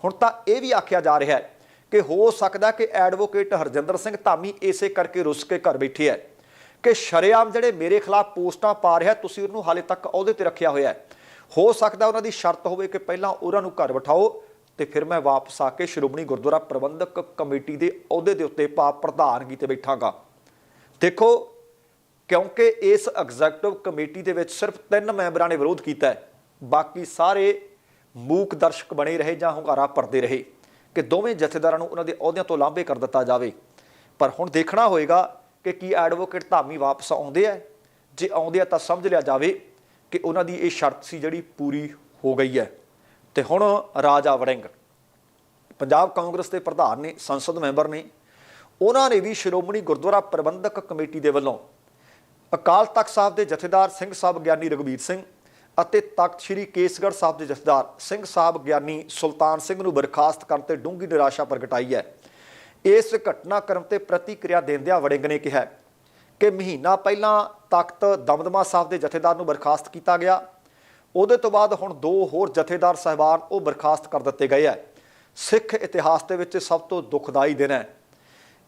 Speaker 1: ਹੁਣ ਤਾਂ ਇਹ ਵੀ ਆਖਿਆ ਜਾ ਰਿਹਾ ਹੈ ਕਿ ਹੋ ਸਕਦਾ ਕਿ ਐਡਵੋਕੇਟ ਹਰਜਿੰਦਰ ਸਿੰਘ ਧਾਮੀ ਇਸੇ ਕਰਕੇ ਰੁੱਸ ਕੇ ਘਰ ਬੈਠੇ ਹੈ ਕਿ ਸ਼ਰੇਆਮ ਜਿਹੜੇ ਮੇਰੇ ਖਿਲਾਫ ਪੋਸਟਾਂ ਪਾ ਰਿਹਾ, ਤੁਸੀਂ ਉਹਨੂੰ ਹਾਲੇ ਤੱਕ ਅਹੁਦੇ ਤੇ ਰੱਖਿਆ ਹੋਇਆ ਹੈ। ਹੋ ਸਕਦਾ ਉਹਨਾਂ ਦੀ ਸ਼ਰਤ ਹੋਵੇ ਕਿ ਪਹਿਲਾਂ ਉਹਨਾਂ ਨੂੰ ਘਰ ਬਿਠਾਓ ਤੇ ਫਿਰ ਮੈਂ ਵਾਪਸ ਆ ਕੇ ਸ਼੍ਰੋਮਣੀ ਗੁਰਦੁਆਰਾ ਪ੍ਰਬੰਧਕ ਕਮੇਟੀ ਦੇ ਅਹੁਦੇ ਦੇ ਉੱਤੇ ਪਾ ਪ੍ਰਧਾਨਗੀ ਤੇ ਬੈਠਾਂਗਾ। ਦੇਖੋ, ਕਿਉਂਕਿ ਇਸ ਐਗਜ਼ੈਕਟਿਵ ਕਮੇਟੀ ਦੇ ਵਿੱਚ ਸਿਰਫ ਤਿੰਨ ਮੈਂਬਰਾਂ ਨੇ ਵਿਰੋਧ ਕੀਤਾ ਹੈ, ਬਾਕੀ ਸਾਰੇ ਮੂਕ ਦਰਸ਼ਕ ਬਣੇ ਰਹੇ ਜਾਂ ਹੁੰਗਾਰਾ ਭਰਦੇ ਰਹੇ ਕਿ ਦੋਵੇਂ ਜਥੇਦਾਰਾਂ ਨੂੰ ਉਹਨਾਂ ਦੇ ਅਹੁਦਿਆਂ ਤੋਂ ਲਾਂਭੇ ਕਰ ਦਿੱਤਾ ਜਾਵੇ। ਪਰ ਹੁਣ ਦੇਖਣਾ ਹੋਏਗਾ ਕਿ ਕੀ ਐਡਵੋਕੇਟ ਧਾਮੀ ਵਾਪਸ ਆਉਂਦੇ ਆ। ਜੇ ਆਉਂਦੇ ਆ ਤਾਂ ਸਮਝ ਲਿਆ ਜਾਵੇ ਕਿ ਉਹਨਾਂ ਦੀ ਇਹ ਸ਼ਰਤ ਸੀ ਜਿਹੜੀ ਪੂਰੀ ਹੋ ਗਈ ਹੈ। ਤੇ ਹੁਣ ਰਾਜਾ ਵੜਿੰਗ, ਪੰਜਾਬ ਕਾਂਗਰਸ ਦੇ ਪ੍ਰਧਾਨ ਨੇ, ਸੰਸਦ ਮੈਂਬਰ ਨੇ, ਉਹਨਾਂ ਨੇ ਵੀ ਸ਼੍ਰੋਮਣੀ ਗੁਰਦੁਆਰਾ ਪ੍ਰਬੰਧਕ ਕਮੇਟੀ ਦੇ ਵੱਲੋਂ ਅਕਾਲ ਤਖਤ ਸਾਹਿਬ ਦੇ ਜਥੇਦਾਰ ਸਿੰਘ ਸਾਹਿਬ ਗਿਆਨੀ ਰਘਬੀਰ ਸਿੰਘ ਅਤੇ ਤਖਤ ਸ੍ਰੀ ਕੇਸਗੜ੍ਹ ਸਾਹਿਬ ਦੇ ਜਥੇਦਾਰ ਸਿੰਘ ਸਾਹਿਬ ਗਿਆਨੀ ਸੁਲਤਾਨ ਸਿੰਘ ਨੂੰ ਬਰਖਾਸਤ ਕਰਨ ਤੇ ਡੂੰਘੀ ਨਿਰਾਸ਼ਾ ਪ੍ਰਗਟਾਈ ਹੈ। ਇਸ ਘਟਨਾਕ੍ਰਮ ਤੇ ਪ੍ਰਤੀਕਿਰਿਆ ਦਿੰਦਿਆਂ ਵੜਿੰਗ ਨੇ ਕਿਹਾ ਕਿ ਮਹੀਨਾ ਪਹਿਲਾਂ ਤਖਤ ਦਮਦਮਾ ਸਾਹਿਬ ਦੇ ਜਥੇਦਾਰ ਨੂੰ ਬਰਖਾਸਤ ਕੀਤਾ ਗਿਆ। ਉਹਦੇ ਤੋਂ ਬਾਅਦ ਹੁਣ ਦੋ ਹੋਰ ਜਥੇਦਾਰ ਸਹਿਬਾਨ ਉਹ ਬਰਖਾਸਤ ਕਰ ਦਿੱਤੇ ਗਏ ਹੈ। ਸਿੱਖ ਇਤਿਹਾਸ ਦੇ ਵਿੱਚ ਸਭ ਤੋਂ ਦੁਖਦਾਈ ਦਿਨ ਹੈ।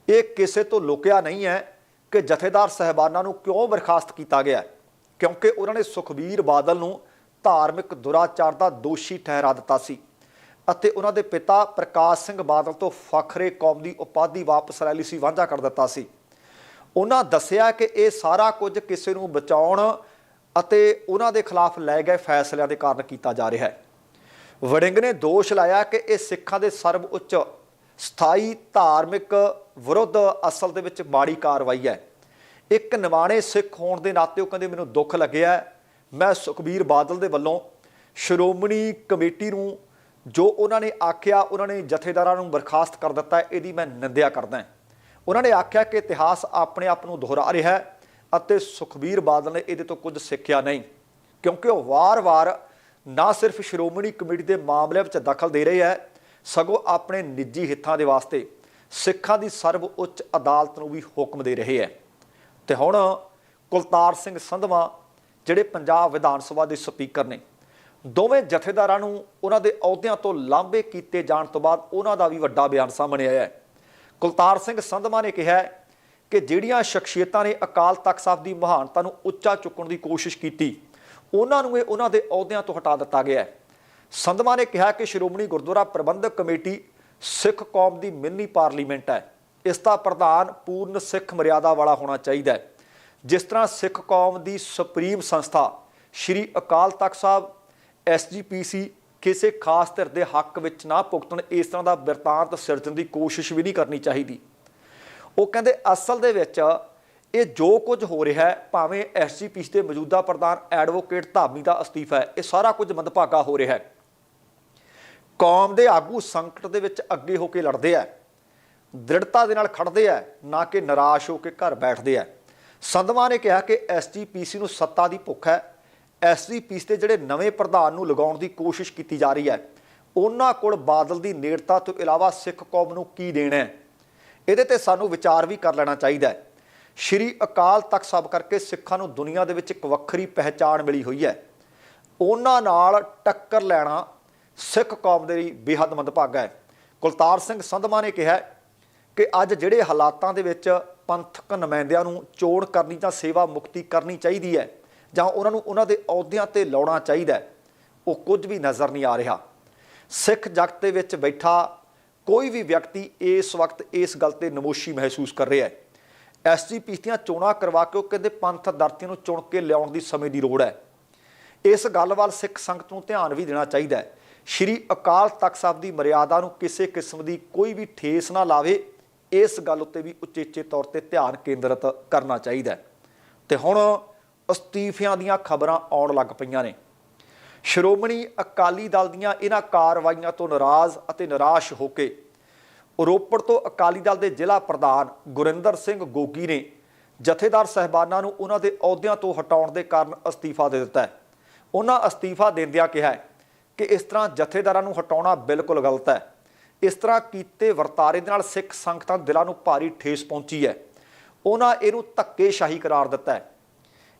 Speaker 1: ਇਹ ਕਿਸੇ ਤੋਂ ਲੁਕਿਆ ਨਹੀਂ ਹੈ ਕਿ ਜਥੇਦਾਰ ਸਹਿਬਾਨਾਂ ਨੂੰ ਕਿਉਂ ਬਰਖਾਸਤ ਕੀਤਾ ਗਿਆ ਕਿਉਂਕਿ ਉਹਨਾਂ ਨੇ ਸੁਖਬੀਰ ਬਾਦਲ ਨੂੰ ਧਾਰਮਿਕ ਦੁਰਾਚਾਰ ਦਾ ਦੋਸ਼ੀ ਠਹਿਰਾ ਦਿੱਤਾ ਸੀ ਅਤੇ ਉਹਨਾਂ ਦੇ ਪਿਤਾ ਪ੍ਰਕਾਸ਼ ਸਿੰਘ ਬਾਦਲ ਤੋਂ ਫਖਰੇ ਕੌਮ ਦੀ ਉਪਾਧੀ ਵਾਪਸ ਲੈ ਲਈ ਸੀ, ਵਾਂਝਾ ਕਰ ਦਿੱਤਾ ਸੀ। ਉਹਨਾਂ ਦੱਸਿਆ ਕਿ ਇਹ ਸਾਰਾ ਕੁਝ ਕਿਸੇ ਨੂੰ ਬਚਾਉਣ ਅਤੇ ਉਹਨਾਂ ਦੇ ਖਿਲਾਫ ਲਏ ਗਏ ਫੈਸਲਿਆਂ ਦੇ ਕਾਰਨ ਕੀਤਾ ਜਾ ਰਿਹਾ ਹੈ। ਵੜਿੰਗ ਨੇ ਦੋਸ਼ ਲਾਇਆ ਕਿ ਇਹ ਸਿੱਖਾਂ ਦੇ ਸਰਬ ਉੱਚ ਸਥਾਈ ਧਾਰਮਿਕ ਵਿਰੁੱਧ ਅਸਲ ਦੇ ਵਿੱਚ ਮਾੜੀ ਕਾਰਵਾਈ ਹੈ। ਇੱਕ ਨਿਵਾਣੇ ਸਿੱਖ ਹੋਣ ਦੇ ਨਾਤੇ ਉਹ ਕਹਿੰਦੇ, ਮੈਨੂੰ ਦੁੱਖ ਲੱਗਿਆ ਮੈਂ ਸੁਖਬੀਰ ਬਾਦਲ ਦੇ ਵੱਲੋਂ ਸ਼੍ਰੋਮਣੀ ਕਮੇਟੀ ਨੂੰ ਜੋ ਉਹਨਾਂ ਨੇ ਆਖਿਆ, ਉਹਨਾਂ ਨੇ ਜਥੇਦਾਰਾਂ ਨੂੰ ਬਰਖਾਸਤ ਕਰ ਦਿੱਤਾ ਇਹਦੀ ਮੈਂ ਨਿੰਦਿਆ ਕਰਦਾ ਹਾਂ। ਉਹਨਾਂ ਨੇ ਆਖਿਆ ਕਿ ਇਤਿਹਾਸ ਆਪਣੇ ਆਪ ਨੂੰ ਦੁਹਰਾ ਰਿਹਾ ਹੈ ਅਤੇ ਸੁਖਬੀਰ ਬਾਦਲ ਨੇ ਇਹਦੇ ਤੋਂ ਕੁਝ ਸਿੱਖਿਆ ਨਹੀਂ, ਕਿਉਂਕਿ ਉਹ ਵਾਰ-ਵਾਰ ਨਾ ਸਿਰਫ ਸ਼੍ਰੋਮਣੀ ਕਮੇਟੀ ਦੇ ਮਾਮਲੇ ਵਿੱਚ ਦਖਲ ਦੇ ਰਹੇ ਹੈ, ਸਗੋਂ ਆਪਣੇ ਨਿੱਜੀ ਹਿੱਤਾਂ ਦੇ ਵਾਸਤੇ ਸਿੱਖਾਂ ਦੀ ਸਰਵ ਉੱਚ ਅਦਾਲਤ ਨੂੰ ਵੀ ਹੁਕਮ ਦੇ ਰਹੇ ਹੈ। ਤੇ ਹੁਣ ਕੁਲਤਾਰ ਸਿੰਘ ਸੰਧਵਾ, ਜਿਹੜੇ ਪੰਜਾਬ ਵਿਧਾਨ ਸਭਾ ਦੇ ਸਪੀਕਰ ਨੇ, ਦੋਵੇਂ ਜਥੇਦਾਰਾਂ ਨੂੰ ਉਹਨਾਂ ਦੇ ਅਹੁਦਿਆਂ ਤੋਂ ਲਾਂਭੇ ਕੀਤੇ ਜਾਣ ਤੋਂ ਬਾਅਦ ਉਹਨਾਂ ਦਾ ਵੀ ਵੱਡਾ ਬਿਆਨ ਸਾਹਮਣੇ ਆਇਆ ਹੈ। ਕੁਲਤਾਰ ਸਿੰਘ ਸੰਧਮਾ ਨੇ ਕਿਹਾ ਕਿ ਜਿਹੜੀਆਂ ਸ਼ਖਸੀਅਤਾਂ ਨੇ ਅਕਾਲ ਤਖਤ ਸਾਹਿਬ ਦੀ ਮਹਾਨਤਾ ਨੂੰ ਉੱਚਾ ਚੁੱਕਣ ਦੀ ਕੋਸ਼ਿਸ਼ ਕੀਤੀ, ਉਹਨਾਂ ਨੂੰ ਇਹ ਉਹਨਾਂ ਦੇ ਅਹੁਦਿਆਂ ਤੋਂ ਹਟਾ ਦਿੱਤਾ ਗਿਆ ਹੈ। ਸੰਧਵਾ ਨੇ ਕਿਹਾ ਕਿ ਸ਼੍ਰੋਮਣੀ ਗੁਰਦੁਆਰਾ ਪ੍ਰਬੰਧਕ ਕਮੇਟੀ ਸਿੱਖ ਕੌਮ ਦੀ ਮਿੰਨੀ ਪਾਰਲੀਮੈਂਟ ਹੈ। ਇਸ ਦਾ ਪ੍ਰਧਾਨ ਪੂਰਨ ਸਿੱਖ ਮਰਿਆਦਾ ਵਾਲਾ ਹੋਣਾ ਚਾਹੀਦਾ ਹੈ। ਜਿਸ ਤਰ੍ਹਾਂ ਸਿੱਖ ਕੌਮ ਦੀ ਸੁਪਰੀਮ ਸੰਸਥਾ ਸ਼੍ਰੀ ਅਕਾਲ ਤਖਤ ਸਾਹਿਬ ਐਸਜੀਪੀਸੀ ਕਿਸੇ ਖਾਸ ਧਿਰ ਦੇ ਹੱਕ ਵਿੱਚ ਨਾ ਭੁਗਤਣ, ਇਸ ਤਰ੍ਹਾਂ ਦਾ ਵਰਤਾਂਤ ਸਿਰਜਣ ਦੀ ਕੋਸ਼ਿਸ਼ ਵੀ ਨਹੀਂ ਕਰਨੀ ਚਾਹੀਦੀ। ਉਹ ਕਹਿੰਦੇ, ਅਸਲ ਦੇ ਵਿੱਚ ਇਹ ਜੋ ਕੁਝ ਹੋ ਰਿਹਾ ਹੈ, ਭਾਵੇਂ ਐਸਜੀਪੀਸੀ ਦੇ ਮੌਜੂਦਾ ਪ੍ਰਧਾਨ ਐਡਵੋਕੇਟ ਧਾਮੀ ਦਾ ਅਸਤੀਫਾ ਹੈ, ਇਹ ਸਾਰਾ ਕੁਝ ਮੰਦਭਾਗਾ ਹੋ ਰਿਹਾ ਹੈ। ਕੌਮ ਦੇ ਆਗੂ ਸੰਕਟ ਦੇ ਵਿੱਚ ਅੱਗੇ ਹੋ ਕੇ ਲੜਦੇ ਆ। ਦ੍ਰਿੜਤਾ ਦੇ ਨਾਲ ਖੜਦੇ ਆ, ਨਾ ਕਿ ਨਿਰਾਸ਼ ਹੋ ਕੇ ਘਰ ਬੈਠਦੇ ਆ। ਸੰਧਵਾ ਨੇ ਕਿਹਾ ਕਿ ਐਸਜੀਪੀਸੀ ਨੂੰ ਸੱਤਾ ਦੀ ਭੁੱਖ ਹੈ ਐਸਜੀਪੀਸੀ ਦੇ ਜਿਹੜੇ ਨਵੇਂ ਪ੍ਰਧਾਨ ਨੂੰ ਲਗਾਉਣ ਦੀ ਕੋਸ਼ਿਸ਼ ਕੀਤੀ ਜਾ ਰਹੀ ਹੈ। ਉਹਨਾਂ ਕੋਲ ਬਾਦਲ ਦੀ ਨੇੜਤਾ ਤੋਂ ਇਲਾਵਾ ਸਿੱਖ ਕੌਮ ਨੂੰ ਕੀ ਦੇਣਾ ਹੈ? ਇਹਦੇ ਤੇ ਸਾਨੂੰ ਵਿਚਾਰ ਵੀ ਕਰ ਲੈਣਾ ਚਾਹੀਦਾ ਹੈ। ਸ਼੍ਰੀ ਅਕਾਲ ਤਖਤ ਸਾਹਿਬ ਕਰਕੇ ਸਿੱਖਾਂ ਨੂੰ ਦੁਨੀਆ ਦੇ ਵਿੱਚ ਇੱਕ ਵੱਖਰੀ ਪਹਿਚਾਣ ਮਿਲੀ ਹੋਈ ਹੈ। ਉਹਨਾਂ ਨਾਲ ਟੱਕਰ ਲੈਣਾ ਸਿੱਖ ਕੌਮ ਦੇ ਲਈ ਬੇਹੱਦ ਮੰਦਭਾਗਾ ਹੈ। ਕੁਲਤਾਰ ਸਿੰਘ ਸੰਧਮਾ ਨੇ ਕਿਹਾ ਕਿ ਅੱਜ ਜਿਹੜੇ ਹਾਲਾਤਾਂ ਦੇ ਵਿੱਚ ਪੰਥਕ ਨੁਮਾਇੰਦਿਆਂ ਨੂੰ ਚੋਣ ਕਰਨੀ ਜਾਂ ਸੇਵਾ ਮੁਕਤੀ ਕਰਨੀ ਚਾਹੀਦੀ ਹੈ ਜਾਂ ਉਹਨਾਂ ਨੂੰ ਉਹਨਾਂ ਦੇ ਅਹੁਦਿਆਂ ਤੇ ਲਾਉਣਾ ਚਾਹੀਦਾ ਉਹ ਕੁਝ ਵੀ ਨਜ਼ਰ ਨਹੀਂ ਆ ਰਿਹਾ। ਸਿੱਖ ਜਗਤ ਦੇ ਵਿੱਚ ਬੈਠਾ ਕੋਈ ਵੀ ਵਿਅਕਤੀ ਇਸ ਵਕਤ ਇਸ ਗੱਲ ਤੇ ਨਮੋਸ਼ੀ ਮਹਿਸੂਸ ਕਰ ਰਿਹਾ ਹੈ। ਐਸਜੀਪੀ ਦੀਆਂ ਚੋਣਾਂ ਕਰਵਾ ਕੇ ਉਹ ਕਹਿੰਦੇ ਪੰਥ ਦਰਤੀਆਂ ਨੂੰ ਚੁਣ ਕੇ ਲਿਆਉਣ ਦੀ ਸਮੇਂ ਦੀ ਲੋੜ ਹੈ। ਇਸ ਗੱਲ ਵੱਲ ਸਿੱਖ ਸੰਗਤ ਨੂੰ ਧਿਆਨ ਵੀ ਦੇਣਾ ਚਾਹੀਦਾ ਹੈ। ਸ਼੍ਰੀ ਅਕਾਲ ਤਖਤ ਸਾਹਿਬ ਦੀ ਮਰਿਆਦਾ ਨੂੰ ਕਿਸੇ ਕਿਸਮ ਦੀ ਕੋਈ ਵੀ ਠੇਸ ਨਾ ਲਾਵੇ, ਇਸ ਗੱਲ ਉੱਤੇ ਵੀ ਉਚੇਚੇ ਤੌਰ ਤੇ ਧਿਆਨ ਕੇਂਦਰਿਤ ਕਰਨਾ ਚਾਹੀਦਾ ਹੈ। ਤੇ ਹੁਣ ਅਸਤੀਫਿਆਂ ਦੀਆਂ ਖਬਰਾਂ ਆਉਣ ਲੱਗ ਪਈਆਂ ਨੇ। ਸ਼੍ਰੋਮਣੀ ਅਕਾਲੀ ਦਲ ਦੀਆਂ ਇਹਨਾਂ ਕਾਰਵਾਈਆਂ ਤੋਂ ਨਾਰਾਜ਼ ਅਤੇ ਨਿਰਾਸ਼ ਹੋ ਕੇ ਰੋਪੜ ਤੋਂ ਅਕਾਲੀ ਦਲ ਦੇ ਜ਼ਿਲ੍ਹਾ ਪ੍ਰਧਾਨ ਗੁਰਿੰਦਰ ਸਿੰਘ ਗੋਗੀ ਨੇ ਜਥੇਦਾਰ ਸਹਿਬਾਨਾਂ ਨੂੰ ਉਹਨਾਂ ਦੇ ਅਹੁਦਿਆਂ ਤੋਂ ਹਟਾਉਣ ਦੇ ਕਾਰਨ ਅਸਤੀਫਾ ਦੇ ਦਿੱਤਾ ਹੈ। ਉਹਨਾਂ ਅਸਤੀਫਾ ਦਿੰਦਿਆਂ ਕਿਹਾ ਹੈ ਕਿ ਇਸ ਤਰ੍ਹਾਂ ਜਥੇਦਾਰਾਂ ਨੂੰ ਹਟਾਉਣਾ ਬਿਲਕੁਲ ਗਲਤ ਹੈ। ਇਸ ਤਰ੍ਹਾਂ ਕੀਤੇ ਵਰਤਾਰੇ ਦੇ ਨਾਲ ਸਿੱਖ ਸੰਗਤਾਂ ਦਿਲਾਂ ਨੂੰ ਭਾਰੀ ਠੇਸ ਪਹੁੰਚੀ ਹੈ। ਉਹਨਾਂ ਇਹਨੂੰ ਧੱਕੇਸ਼ਾਹੀ ਕਰਾਰ ਦਿੱਤਾ ਹੈ।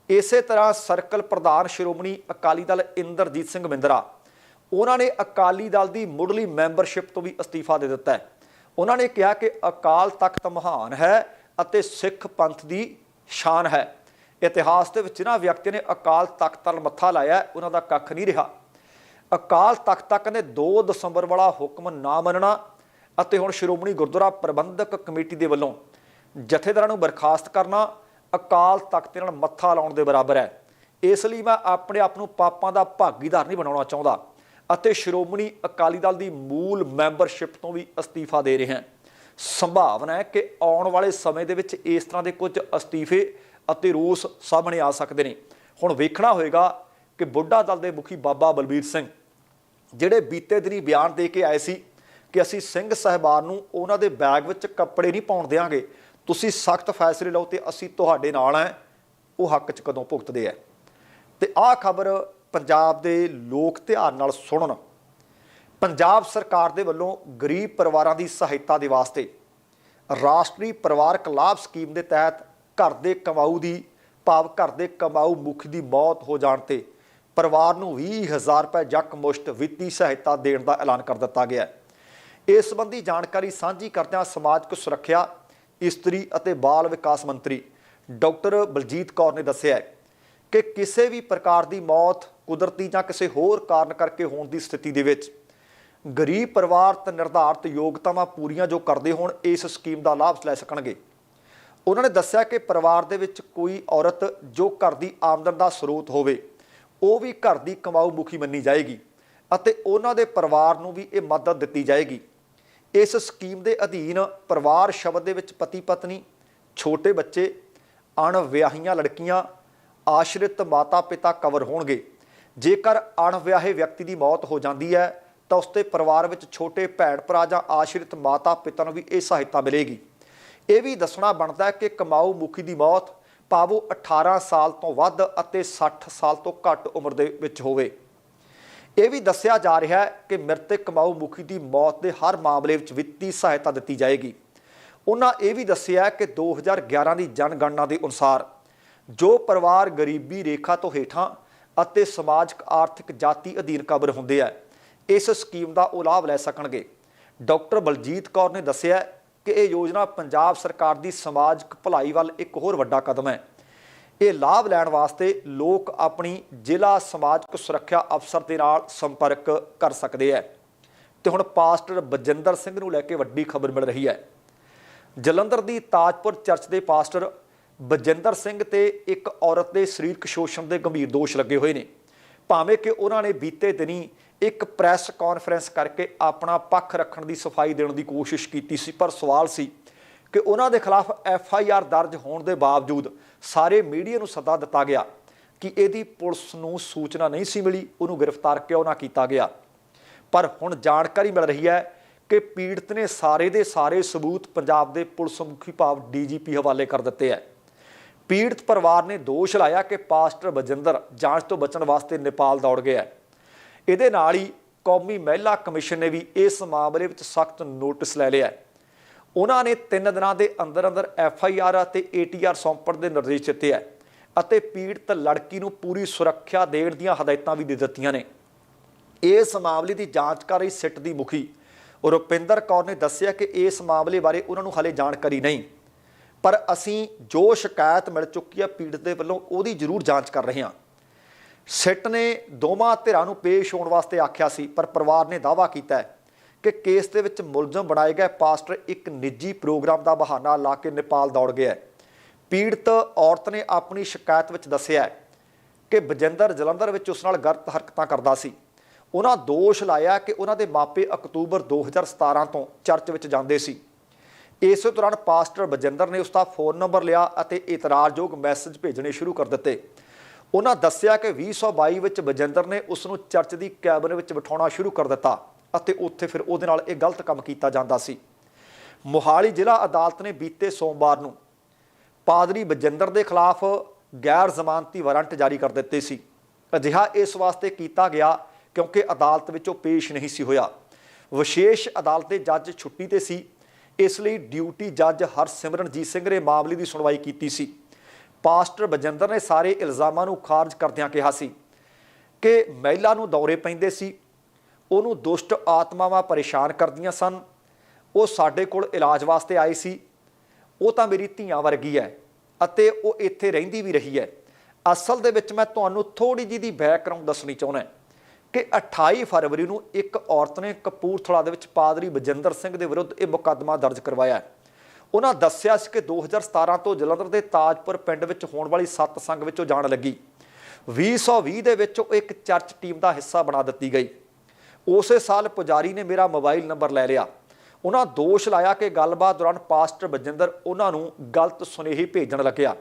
Speaker 1: ਇਸੇ ਤਰ੍ਹਾਂ ਸਰਕਲ ਪ੍ਰਧਾਨ ਸ਼੍ਰੋਮਣੀ ਅਕਾਲੀ ਦਲ ਇੰਦਰਜੀਤ ਸਿੰਘ ਮਿੰਦਰਾ ਉਹਨਾਂ ਨੇ ਅਕਾਲੀ ਦਲ ਦੀ ਮੁੱਢਲੀ ਮੈਂਬਰਸ਼ਿਪ ਤੋਂ ਵੀ ਅਸਤੀਫਾ ਦੇ ਦਿੱਤਾ ਹੈ। ਉਹਨਾਂ ਨੇ ਕਿਹਾ ਕਿ ਅਕਾਲ ਤਖਤ ਮਹਾਨ ਹੈ ਅਤੇ ਸਿੱਖ ਪੰਥ ਦੀ ਸ਼ਾਨ ਹੈ। ਇਤਿਹਾਸ ਦੇ ਵਿੱਚ ਜਿਨ੍ਹਾਂ ਵਿਅਕਤੀ ਨੇ ਅਕਾਲ ਤਖਤ ਤਲ ਮੱਥਾ ਲਾਇਆ ਉਹਨਾਂ ਦਾ ਕੱਖ ਨਹੀਂ ਰਿਹਾ। ਅਕਾਲ ਤਖਤ ਤੱਕ ਨੇ 2 ਦਸੰਬਰ ਵਾਲਾ ਹੁਕਮ ਨਾ ਮੰਨਣਾ ਅਤੇ ਹੁਣ ਸ਼੍ਰੋਮਣੀ ਗੁਰਦੁਆਰਾ ਪ੍ਰਬੰਧਕ ਕਮੇਟੀ ਦੇ ਵੱਲੋਂ ਜਥੇਦਾਰਾਂ ਨੂੰ ਬਰਖਾਸਤ ਕਰਨਾ ਅਕਾਲ ਤਖਤ ਦੇ ਨਾਲ ਮੱਥਾ ਲਾਉਣ ਦੇ ਬਰਾਬਰ ਹੈ। ਇਸ ਲਈ ਮੈਂ ਆਪਣੇ ਆਪ ਨੂੰ ਪਾਪਾਂ ਦਾ ਭਾਗੀਦਾਰ ਨਹੀਂ ਬਣਾਉਣਾ ਚਾਹੁੰਦਾ ਅਤੇ ਸ਼੍ਰੋਮਣੀ ਅਕਾਲੀ ਦਲ ਦੀ ਮੂਲ ਮੈਂਬਰਸ਼ਿਪ ਤੋਂ ਵੀ ਅਸਤੀਫਾ ਦੇ ਰਿਹਾ ਹਾਂ। ਸੰਭਾਵਨਾ ਹੈ ਕਿ ਆਉਣ ਵਾਲੇ ਸਮੇਂ ਦੇ ਵਿੱਚ ਇਸ ਤਰ੍ਹਾਂ ਦੇ ਕੁਝ ਅਸਤੀਫੇ ਅਤੇ ਰੋਸ ਸਾਹਮਣੇ ਆ ਸਕਦੇ ਨੇ। ਹੁਣ ਵੇਖਣਾ ਹੋਏਗਾ ਕਿ ਬੁੱਢਾ ਦਲ ਦੇ ਮੁਖੀ ਬਾਬਾ ਬਲਬੀਰ ਸਿੰਘ, ਜਿਹੜੇ ਬੀਤੇ ਦਿਨੀ ਬਿਆਨ ਦੇ ਕੇ ਆਏ ਸੀ ਕਿ ਅਸੀਂ ਸਿੰਘ ਸਾਹਿਬਾਨ ਨੂੰ ਉਹਨਾਂ ਦੇ ਬੈਗ ਵਿੱਚ ਕੱਪੜੇ ਨਹੀਂ ਪਾਉਣ ਦੇਵਾਂਗੇ ਤੁਸੀਂ ਸਖਤ ਫੈਸਲੇ ਲਓ ਤੇ ਅਸੀਂ ਤੁਹਾਡੇ ਨਾਲ ਹੈ ਉਹ ਹੱਕ 'ਚ ਕਦੋਂ ਭੁਗਤਦੇ ਆ ਤੇ ਆਹ ਖਬਰ ਪੰਜਾਬ ਦੇ ਲੋਕ ਧਿਆਨ ਨਾਲ ਸੁਣਨ। ਪੰਜਾਬ ਸਰਕਾਰ ਦੇ ਵੱਲੋਂ ਗਰੀਬ ਪਰਿਵਾਰਾਂ ਦੀ ਸਹਾਇਤਾ ਦੇ ਵਾਸਤੇ ਰਾਸ਼ਟਰੀ ਪਰਿਵਾਰਕ ਲਾਭ ਸਕੀਮ ਦੇ ਤਹਿਤ ਘਰ ਦੇ ਕਮਾਊ ਦੀ ਭਾਵ ਘਰ ਦੇ ਕਮਾਊ ਮੁਖ ਦੀ ਮੌਤ ਹੋ ਜਾਣ ਤੇ ਪਰਿਵਾਰ ਨੂੰ 20000 ਰੁਪਏ ਜੱਕ ਮੁਸ਼ਤ ਵਿੱਤੀ ਸਹਾਇਤਾ ਦੇਣ ਦਾ ਐਲਾਨ ਕਰ ਦਿੱਤਾ ਗਿਆ ਹੈ ਇਸ ਸੰਬੰਧੀ ਜਾਣਕਾਰੀ ਸਾਂਝੀ ਕਰਦਿਆਂ ਸਮਾਜਿਕ ਸੁਰੱਖਿਆ ਇਸਤਰੀ ਅਤੇ ਬਾਲ ਵਿਕਾਸ ਮੰਤਰੀ ਡਾਕਟਰ ਬਲਜੀਤ ਕੌਰ ਨੇ ਦੱਸਿਆ ਕਿ ਕਿਸੇ ਵੀ ਪ੍ਰਕਾਰ ਦੀ ਮੌਤ ਕੁਦਰਤੀ ਜਾਂ ਕਿਸੇ ਹੋਰ ਕਾਰਨ ਕਰਕੇ ਹੋਣ ਦੀ ਸਥਿਤੀ ਦੇ ਵਿੱਚ ਗਰੀਬ ਪਰਿਵਾਰ ਤੇ ਨਿਰਧਾਰਤ ਯੋਗਤਾਵਾਂ ਪੂਰੀਆਂ ਜੋ ਕਰਦੇ ਹੋਣ, ਇਸ ਸਕੀਮ ਦਾ ਲਾਭ ਲੈ ਸਕਣਗੇ। ਉਹਨਾਂ ਨੇ ਦੱਸਿਆ ਕਿ ਪਰਿਵਾਰ ਦੇ ਵਿੱਚ ਕੋਈ ਔਰਤ ਜੋ ਘਰ ਦੀ ਆਮਦਨ ਦਾ ਸਰੋਤ ਹੋਵੇ, ਉਹ ਵੀ ਘਰ ਦੀ ਕਮਾਊ ਮੁਖੀ ਮੰਨੀ ਜਾਏਗੀ ਅਤੇ ਉਹਨਾਂ ਦੇ ਪਰਿਵਾਰ ਨੂੰ ਵੀ ਇਹ ਮਦਦ ਦਿੱਤੀ ਜਾਏਗੀ। ਇਸ ਸਕੀਮ ਦੇ ਅਧੀਨ ਪਰਿਵਾਰ ਸ਼ਬਦ ਦੇ ਵਿੱਚ ਪਤੀ ਪਤਨੀ, ਛੋਟੇ ਬੱਚੇ, ਅਣਵਿਆਹੀਆਂ ਲੜਕੀਆਂ, ਆਸ਼ਰਿਤ ਮਾਤਾ ਪਿਤਾ ਕਵਰ ਹੋਣਗੇ। ਜੇਕਰ ਅਣਵਿਆਹੇ ਵਿਅਕਤੀ ਦੀ ਮੌਤ ਹੋ ਜਾਂਦੀ ਹੈ, ਤਾਂ ਉਸਦੇ ਪਰਿਵਾਰ ਵਿੱਚ ਛੋਟੇ ਭੈਣ ਭਰਾ ਜਾਂ ਆਸ਼ਰਿਤ ਮਾਤਾ ਪਿਤਾ ਨੂੰ ਵੀ ਇਹ ਸਹਾਇਤਾ ਮਿਲੇਗੀ। ਇਹ ਵੀ ਦੱਸਣਾ ਬਣਦਾ ਹੈ ਕਿ ਕਮਾਊ ਮੁਖੀ ਦੀ ਮੌਤ ਪਾਵੋ 18 ਸਾਲ ਤੋਂ ਵੱਧ ਅਤੇ 60 ਸਾਲ ਤੋਂ ਘੱਟ ਉਮਰ ਦੇ ਵਿੱਚ ਹੋਵੇ। ਇਹ ਵੀ ਦੱਸਿਆ ਜਾ ਰਿਹਾ ਹੈ ਕਿ ਮ੍ਰਿਤਕ ਕਮਾਊ ਮੁਖੀ ਦੀ ਮੌਤ ਦੇ ਹਰ ਮਾਮਲੇ ਵਿੱਚ ਵਿੱਤੀ ਸਹਾਇਤਾ ਦਿੱਤੀ ਜਾਏਗੀ। ਉਹਨਾਂ ਇਹ ਵੀ ਦੱਸਿਆ ਹੈ ਕਿ 2011 ਦੀ ਜਨਗਣਨਾ ਦੇ ਅਨੁਸਾਰ ਜੋ ਪਰਿਵਾਰ ਗਰੀਬੀ ਰੇਖਾ ਤੋਂ ਹੇਠਾਂ ਅਤੇ ਸਮਾਜਿਕ, ਆਰਥਿਕ, ਜਾਤੀ ਅਧੀਨ ਕਬਰ ਹੁੰਦੇ ਆ, ਇਸ ਸਕੀਮ ਦਾ ਉਹ ਲਾਭ ਲੈ ਸਕਣਗੇ। ਡਾਕਟਰ ਬਲਜੀਤ ਕੌਰ ਨੇ ਦੱਸਿਆ ਕਿ ਇਹ ਯੋਜਨਾ ਪੰਜਾਬ ਸਰਕਾਰ ਦੀ ਸਮਾਜਿਕ ਭਲਾਈ ਵੱਲ ਇੱਕ ਹੋਰ ਵੱਡਾ ਕਦਮ ਹੈ। ਇਹ ਲਾਭ ਲੈਣ ਵਾਸਤੇ ਲੋਕ ਆਪਣੀ ਜ਼ਿਲ੍ਹਾ ਸਮਾਜਿਕ ਸੁਰੱਖਿਆ ਅਫਸਰ ਦੇ ਨਾਲ ਸੰਪਰਕ ਕਰ ਸਕਦੇ ਹੈ ਤੇ ਹੁਣ ਪਾਸਟਰ ਬਜਿੰਦਰ ਸਿੰਘ ਨੂੰ ਲੈ ਕੇ ਵੱਡੀ ਖਬਰ ਮਿਲ ਰਹੀ ਹੈ ਜਲੰਧਰ ਦੀ ਤਾਜਪੁਰ ਚਰਚ ਦੇ ਪਾਸਟਰ ਬਜਿੰਦਰ ਸਿੰਘ ਤੇ ਇੱਕ ਔਰਤ ਦੇ ਸਰੀਰਕ ਸ਼ੋਸ਼ਣ ਦੇ ਗੰਭੀਰ ਦੋਸ਼ ਲੱਗੇ ਹੋਏ ਨੇ। ਭਾਵੇਂ ਕਿ ਉਹਨਾਂ ਨੇ ਬੀਤੇ ਦਿਨੀ ਇੱਕ ਪ੍ਰੈਸ ਕਾਨਫਰੰਸ ਕਰਕੇ ਆਪਣਾ ਪੱਖ ਰੱਖਣ ਦੀ ਸਫ਼ਾਈ ਦੇਣ ਦੀ ਕੋਸ਼ਿਸ਼ ਕੀਤੀ ਸੀ, ਪਰ ਸਵਾਲ ਸੀ ਕਿ ਉਹਨਾਂ ਦੇ ਖਿਲਾਫ ਐਫ ਆਈ ਆਰ ਦਰਜ ਹੋਣ ਦੇ ਬਾਵਜੂਦ ਸਾਰੇ ਮੀਡੀਆ ਨੂੰ ਸੱਦਾ ਦਿੱਤਾ ਗਿਆ ਕਿ ਇਹਦੀ ਪੁਲਿਸ ਨੂੰ ਸੂਚਨਾ ਨਹੀਂ ਸੀ ਮਿਲੀ, ਉਹਨੂੰ ਗ੍ਰਿਫਤਾਰ ਕਿਉਂ ਨਾ ਕੀਤਾ ਗਿਆ। ਪਰ ਹੁਣ ਜਾਣਕਾਰੀ ਮਿਲ ਰਹੀ ਹੈ ਕਿ ਪੀੜਤ ਨੇ ਸਾਰੇ ਦੇ ਸਾਰੇ ਸਬੂਤ ਪੰਜਾਬ ਦੇ ਪੁਲਿਸ ਮੁਖੀ ਭਾਵ ਡੀਜੀਪੀ ਹਵਾਲੇ ਕਰ ਦਿੱਤੇ ਹੈ। ਪੀੜਤ ਪਰਿਵਾਰ ਨੇ ਦੋਸ਼ ਲਾਇਆ ਕਿ ਪਾਸਟਰ ਬਜਿੰਦਰ ਜਾਂਚ ਤੋਂ ਬਚਣ ਵਾਸਤੇ ਨੇਪਾਲ ਦੌੜ ਗਿਆ ਇਹਦੇ ਨਾਲ ਹੀ ਕੌਮੀ ਮਹਿਲਾ ਕਮਿਸ਼ਨ ਨੇ ਵੀ ਇਸ ਮਾਮਲੇ ਵਿੱਚ ਸਖਤ ਨੋਟਿਸ ਲੈ ਲਿਆ ਹੈ। ਉਹਨਾਂ ਨੇ 3 ਦਿਨਾਂ ਦੇ ਅੰਦਰ ਅੰਦਰ ਐਫ ਆਈ ਆਰ ਅਤੇ ਏ ਟੀ ਆਰ ਸੌਂਪਣ ਦੇ ਨਿਰਦੇਸ਼ ਦਿੱਤੇ ਹੈ ਅਤੇ ਪੀੜਤ ਲੜਕੀ ਨੂੰ ਪੂਰੀ ਸੁਰੱਖਿਆ ਦੇਣ ਦੀਆਂ ਹਦਾਇਤਾਂ ਵੀ ਦੇ ਦਿੱਤੀਆਂ ਨੇ। ਇਸ ਮਾਮਲੇ ਦੀ ਜਾਂਚ ਕਰ ਰਹੀ ਸਿੱਟ ਦੀ ਮੁਖੀ ਰੁਪਿੰਦਰ ਕੌਰ ਨੇ ਦੱਸਿਆ ਕਿ ਇਸ ਮਾਮਲੇ ਬਾਰੇ ਉਹਨਾਂ ਨੂੰ ਹਾਲੇ ਜਾਣਕਾਰੀ ਨਹੀਂ। ਪਰ ਅਸੀਂ ਜੋ ਸ਼ਿਕਾਇਤ ਮਿਲ ਚੁੱਕੀ ਹੈ ਪੀੜਤ ਦੇ ਵੱਲੋਂ ਉਹਦੀ ਜ਼ਰੂਰ ਜਾਂਚ ਕਰ ਰਹੇ ਹਾਂ। ਸਿੱਟ ਨੇ ਦੋਵਾਂ ਧਿਰਾਂ ਨੂੰ ਪੇਸ਼ ਹੋਣ ਵਾਸਤੇ ਆਖਿਆ ਸੀ, ਪਰ ਪਰਿਵਾਰ ਨੇ ਦਾਅਵਾ ਕੀਤਾ ਹੈ ਕਿ ਕੇਸ ਦੇ ਵਿੱਚ ਮੁਲਜ਼ਮ ਬਣਾਏ ਗਏ ਪਾਸਟਰ ਇੱਕ ਨਿੱਜੀ ਪ੍ਰੋਗਰਾਮ ਦਾ ਬਹਾਨਾ ਲਾ ਕੇ ਨੇਪਾਲ ਦੌੜ ਗਿਆ ਪੀੜਤ ਔਰਤ ਨੇ ਆਪਣੀ ਸ਼ਿਕਾਇਤ ਵਿੱਚ ਦੱਸਿਆ ਕਿ ਬਜਿੰਦਰ ਜਲੰਧਰ ਵਿੱਚ ਉਸ ਨਾਲ ਗਲਤ ਹਰਕਤਾਂ ਕਰਦਾ ਸੀ। ਉਹਨਾਂ ਦੋਸ਼ ਲਾਇਆ ਕਿ ਉਹਨਾਂ ਦੇ ਮਾਪੇ ਅਕਤੂਬਰ 2017 ਤੋਂ ਚਰਚ ਵਿੱਚ ਜਾਂਦੇ ਸੀ। ਇਸੇ ਦੌਰਾਨ ਪਾਸਟਰ ਬਜਿੰਦਰ ਨੇ ਉਸ ਦਾ ਫੋਨ ਨੰਬਰ ਲਿਆ ਅਤੇ ਇਤਰਾਜ਼ਯੋਗ ਮੈਸੇਜ ਭੇਜਣੇ ਸ਼ੁਰੂ ਕਰ ਦਿੱਤੇ। ਉਹਨਾਂ ਦੱਸਿਆ ਕਿ 2022 ਵਿੱਚ ਬਜਿੰਦਰ ਨੇ ਉਸ ਨੂੰ ਚਰਚ ਦੀ ਕੈਬਨ ਵਿੱਚ ਬਿਠਾਉਣਾ ਸ਼ੁਰੂ ਕਰ ਦਿੱਤਾ। ਅਤੇ ਉੱਥੇ ਫਿਰ ਉਹਦੇ ਨਾਲ ਇਹ ਗਲਤ ਕੰਮ ਕੀਤਾ ਜਾਂਦਾ ਸੀ। ਮੋਹਾਲੀ ਜ਼ਿਲ੍ਹਾ ਅਦਾਲਤ ਨੇ ਬੀਤੇ ਸੋਮਵਾਰ ਨੂੰ ਪਾਦਰੀ ਬਜਿੰਦਰ ਦੇ ਖਿਲਾਫ ਗੈਰ ਜ਼ਮਾਨਤੀ ਵਾਰੰਟ ਜਾਰੀ ਕਰ ਦਿੱਤੇ ਸੀ। ਅਜਿਹਾ ਇਸ ਵਾਸਤੇ ਕੀਤਾ ਗਿਆ ਕਿਉਂਕਿ ਅਦਾਲਤ ਵਿੱਚ ਉਹ ਪੇਸ਼ ਨਹੀਂ ਸੀ ਹੋਇਆ। ਵਿਸ਼ੇਸ਼ ਅਦਾਲਤ ਦੇ ਜੱਜ ਛੁੱਟੀ ਤੇ ਸੀ। ਇਸ ਲਈ ਡਿਊਟੀ ਜੱਜ ਹਰਸਿਮਰਨਜੀਤ ਸਿੰਘ ਨੇ ਮਾਮਲੇ ਦੀ ਸੁਣਵਾਈ ਕੀਤੀ ਸੀ। ਪਾਸਟਰ ਬਜਿੰਦਰ ਨੇ ਸਾਰੇ ਇਲਜ਼ਾਮਾਂ ਨੂੰ ਖਾਰਜ ਕਰਦਿਆਂ ਕਿਹਾ ਸੀ ਕਿ ਮਹਿਲਾ ਨੂੰ ਦੌਰੇ ਪੈਂਦੇ ਸੀ। ਉਹਨੂੰ ਦੁਸ਼ਟ ਆਤਮਾਵਾਂ ਪਰੇਸ਼ਾਨ ਕਰਦੀਆਂ ਸਨ। ਉਹ ਸਾਡੇ ਕੋਲ ਇਲਾਜ ਵਾਸਤੇ ਆਈ ਸੀ। ਉਹ ਤਾਂ ਮੇਰੀ ਧੀਆਂ ਵਰਗੀ ਹੈ ਅਤੇ ਉਹ ਇੱਥੇ ਰਹਿੰਦੀ ਵੀ ਰਹੀ ਹੈ। ਅਸਲ ਦੇ ਵਿੱਚ ਮੈਂ ਤੁਹਾਨੂੰ ਥੋੜੀ ਜਿਹੀ ਦੀ ਬੈਕਗ੍ਰਾਉਂਡ ਦੱਸਣੀ ਚਾਹੁੰਦਾ ਕਿ 28 ਫਰਵਰੀ ਨੂੰ ਇੱਕ ਔਰਤ ਨੇ ਕਪੂਰਥਲਾ ਦੇ ਵਿੱਚ ਪਾਦਰੀ ਬਜਿੰਦਰ ਸਿੰਘ ਦੇ ਵਿਰੁੱਧ ਇਹ ਮੁਕੱਦਮਾ ਦਰਜ ਕਰਵਾਇਆ ਉਹਨਾਂ ਦੱਸਿਆ ਸੀ ਕਿ 2017 ਤੋਂ ਜਲੰਧਰ ਦੇ ਤਾਜਪੁਰ ਪਿੰਡ ਵਿੱਚ ਹੋਣ ਵਾਲੀ ਸਤਸੰਗ ਵਿੱਚੋਂ ਜਾਣ ਲੱਗੀ। 2020 ਦੇ ਵਿੱਚ ਉਹ ਇੱਕ ਚਰਚ ਟੀਮ ਦਾ ਹਿੱਸਾ ਬਣਾ ਦਿੱਤੀ ਗਈ। ਉਸੇ ਸਾਲ ਪੁਜਾਰੀ ਨੇ ਮੇਰਾ ਮੋਬਾਈਲ ਨੰਬਰ ਲੈ ਲਿਆ। ਉਹਨਾਂ ਦੋਸ਼ ਲਾਇਆ ਕਿ ਗੱਲਬਾਤ ਦੌਰਾਨ ਪਾਸਟਰ ਬਜਿੰਦਰ ਉਹਨਾਂ ਨੂੰ ਗਲਤ ਸੁਨੇਹੇ ਭੇਜਣ ਲੱਗਿਆ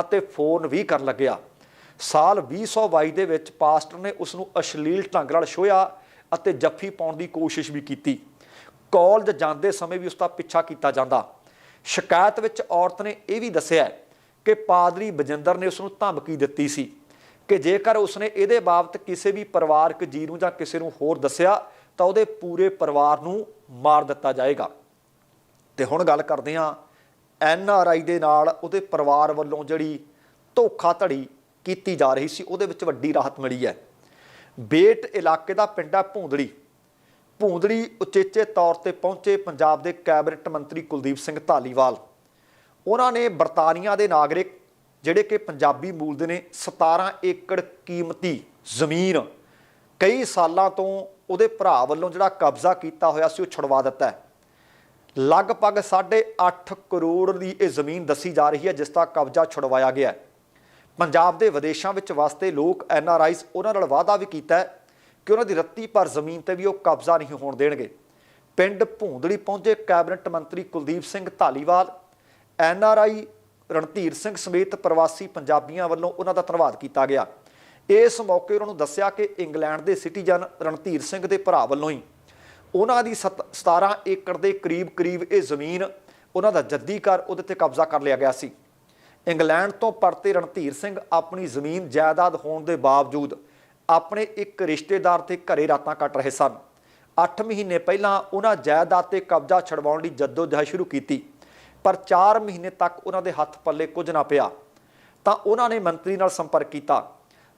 Speaker 1: ਅਤੇ ਫੋਨ ਵੀ ਕਰਨ ਲੱਗਿਆ। ਸਾਲ 2022 ਦੇ ਵਿੱਚ ਪਾਸਟਰ ਨੇ ਉਸ ਨੂੰ ਅਸ਼ਲੀਲ ਢੰਗ ਨਾਲ ਛੋਇਆ ਅਤੇ ਜੱਫੀ ਪਾਉਣ ਦੀ ਕੋਸ਼ਿਸ਼ ਵੀ ਕੀਤੀ। ਕਾਲਜ ਜਾਂਦੇ ਸਮੇਂ ਵੀ ਉਸ ਦਾ ਪਿੱਛਾ ਕੀਤਾ ਜਾਂਦਾ। ਸ਼ਿਕਾਇਤ ਵਿੱਚ ਔਰਤ ਨੇ ਇਹ ਵੀ ਦੱਸਿਆ ਕਿ ਪਾਦਰੀ ਬਜਿੰਦਰ ਨੇ ਉਸ ਨੂੰ ਧਮਕੀ ਦਿੱਤੀ ਸੀ। ਕਿ ਜੇਕਰ ਉਸਨੇ ਇਹਦੇ ਬਾਬਤ ਕਿਸੇ ਵੀ ਪਰਿਵਾਰਕ ਜੀ ਨੂੰ ਜਾਂ ਕਿਸੇ ਨੂੰ ਹੋਰ ਦੱਸਿਆ, ਤਾਂ ਉਹਦੇ ਪੂਰੇ ਪਰਿਵਾਰ ਨੂੰ ਮਾਰ ਦਿੱਤਾ ਜਾਏਗਾ। ਤੇ ਹੁਣ ਗੱਲ ਕਰਦੇ ਹਾਂ ਐਨ ਆਰ ਆਈ ਦੇ ਨਾਲ ਉਹਦੇ ਪਰਿਵਾਰ ਵੱਲੋਂ ਜਿਹੜੀ ਧੋਖਾਧੜੀ ਕੀਤੀ ਜਾ ਰਹੀ ਸੀ, ਉਹਦੇ ਵਿੱਚ ਵੱਡੀ ਰਾਹਤ ਮਿਲੀ ਹੈ। ਬੇਟ ਇਲਾਕੇ ਦਾ ਪਿੰਡ ਆ ਭੂੰਦੜੀ। ਭੂੰਦੜੀ ਉਚੇਚੇ ਤੌਰ ਤੇ ਪਹੁੰਚੇ ਪੰਜਾਬ ਦੇ ਕੈਬਨਿਟ ਮੰਤਰੀ ਕੁਲਦੀਪ ਸਿੰਘ ਧਾਲੀਵਾਲ। ਉਹਨਾਂ ਨੇ ਬਰਤਾਨੀਆ ਦੇ ਨਾਗਰਿਕ ਜਿਹੜੇ ਕਿ ਪੰਜਾਬੀ ਮੂਲ ਦੇ ਨੇ 17 ਏਕੜ ਕੀਮਤੀ ਜ਼ਮੀਨ ਕਈ ਸਾਲਾਂ ਤੋਂ ਉਹਦੇ ਭਰਾ ਵੱਲੋਂ ਜਿਹੜਾ ਕਬਜ਼ਾ ਕੀਤਾ ਹੋਇਆ ਸੀ, ਉਹ ਛੁਡਵਾ ਦਿੱਤਾ ਹੈ। ਲਗਭਗ 8.5 ਕਰੋੜ ਦੀ ਇਹ ਜ਼ਮੀਨ ਦੱਸੀ ਜਾ ਰਹੀ ਹੈ, ਜਿਸ ਦਾ ਕਬਜ਼ਾ ਛੁਡਵਾਇਆ ਗਿਆ ਹੈ। ਪੰਜਾਬ ਦੇ ਵਿਦੇਸ਼ਾਂ ਵਿੱਚ ਵਸਦੇ ਲੋਕ ਐਨ ਆਰ ਆਈਜ਼ ਉਹਨਾਂ ਨਾਲ ਵਾਅਦਾ ਵੀ ਕੀਤਾ ਕਿ ਉਹਨਾਂ ਦੀ ਰੱਤੀ ਪਰ ਜ਼ਮੀਨ ਤੇ ਵੀ ਉਹ ਕਬਜ਼ਾ ਨਹੀਂ ਹੋਣ ਦੇਣਗੇ। ਪਿੰਡ ਭੂੰਦੜੀ ਪਹੁੰਚੇ ਕੈਬਨਿਟ ਮੰਤਰੀ Kuldeep Singh Dhaliwal, N R I Randhir Singh ਸਮੇਤ ਪ੍ਰਵਾਸੀ ਪੰਜਾਬੀਆਂ ਵੱਲੋਂ ਉਹਨਾਂ ਦਾ ਧੰਨਵਾਦ ਕੀਤਾ ਗਿਆ। ਇਸ ਮੌਕੇ ਉਹਨਾਂ ਨੂੰ ਦੱਸਿਆ ਕਿ ਇੰਗਲੈਂਡ ਦੇ ਸਿਟੀਜ਼ਨ ਰਣਧੀਰ ਸਿੰਘ ਦੇ ਭਰਾ ਵੱਲੋਂ ਹੀ ਉਹਨਾਂ ਦੀ ਸਤ- 17 ਏਕੜ ਦੇ ਕਰੀਬ-ਕਰੀਬ ਇਹ ਜ਼ਮੀਨ ਉਹਨਾਂ ਦਾ ਜੱਦੀ ਘਰ ਉਹਦੇ ਤੇ ਕਬਜ਼ਾ ਕਰ ਲਿਆ ਗਿਆ ਸੀ। ਇੰਗਲੈਂਡ ਤੋਂ ਪਰਤੇ ਰਣਧੀਰ ਸਿੰਘ ਆਪਣੀ ਜ਼ਮੀਨ ਜਾਇਦਾਦ ਹੋਣ ਦੇ ਬਾਵਜੂਦ ਆਪਣੇ ਇੱਕ ਰਿਸ਼ਤੇਦਾਰ ਦੇ ਘਰੇ ਰਾਤਾਂ ਕੱਟ ਰਹੇ ਸਨ। 8 ਮਹੀਨੇ ਪਹਿਲਾਂ ਉਹਨਾਂ ਜਾਇਦਾਦ ਤੇ ਕਬਜ਼ਾ ਛਡਵਾਉਣ ਲਈ ਜਦੋਜਹਿਦ ਸ਼ੁਰੂ ਕੀਤੀ। ਪਰ 4 ਮਹੀਨੇ ਤੱਕ ਉਹਨਾਂ ਦੇ ਹੱਥ ਪੱਲੇ ਕੁਝ ਨਾ ਪਿਆ। ਤਾਂ ਉਹਨਾਂ ਨੇ ਮੰਤਰੀ ਨਾਲ ਸੰਪਰਕ ਕੀਤਾ।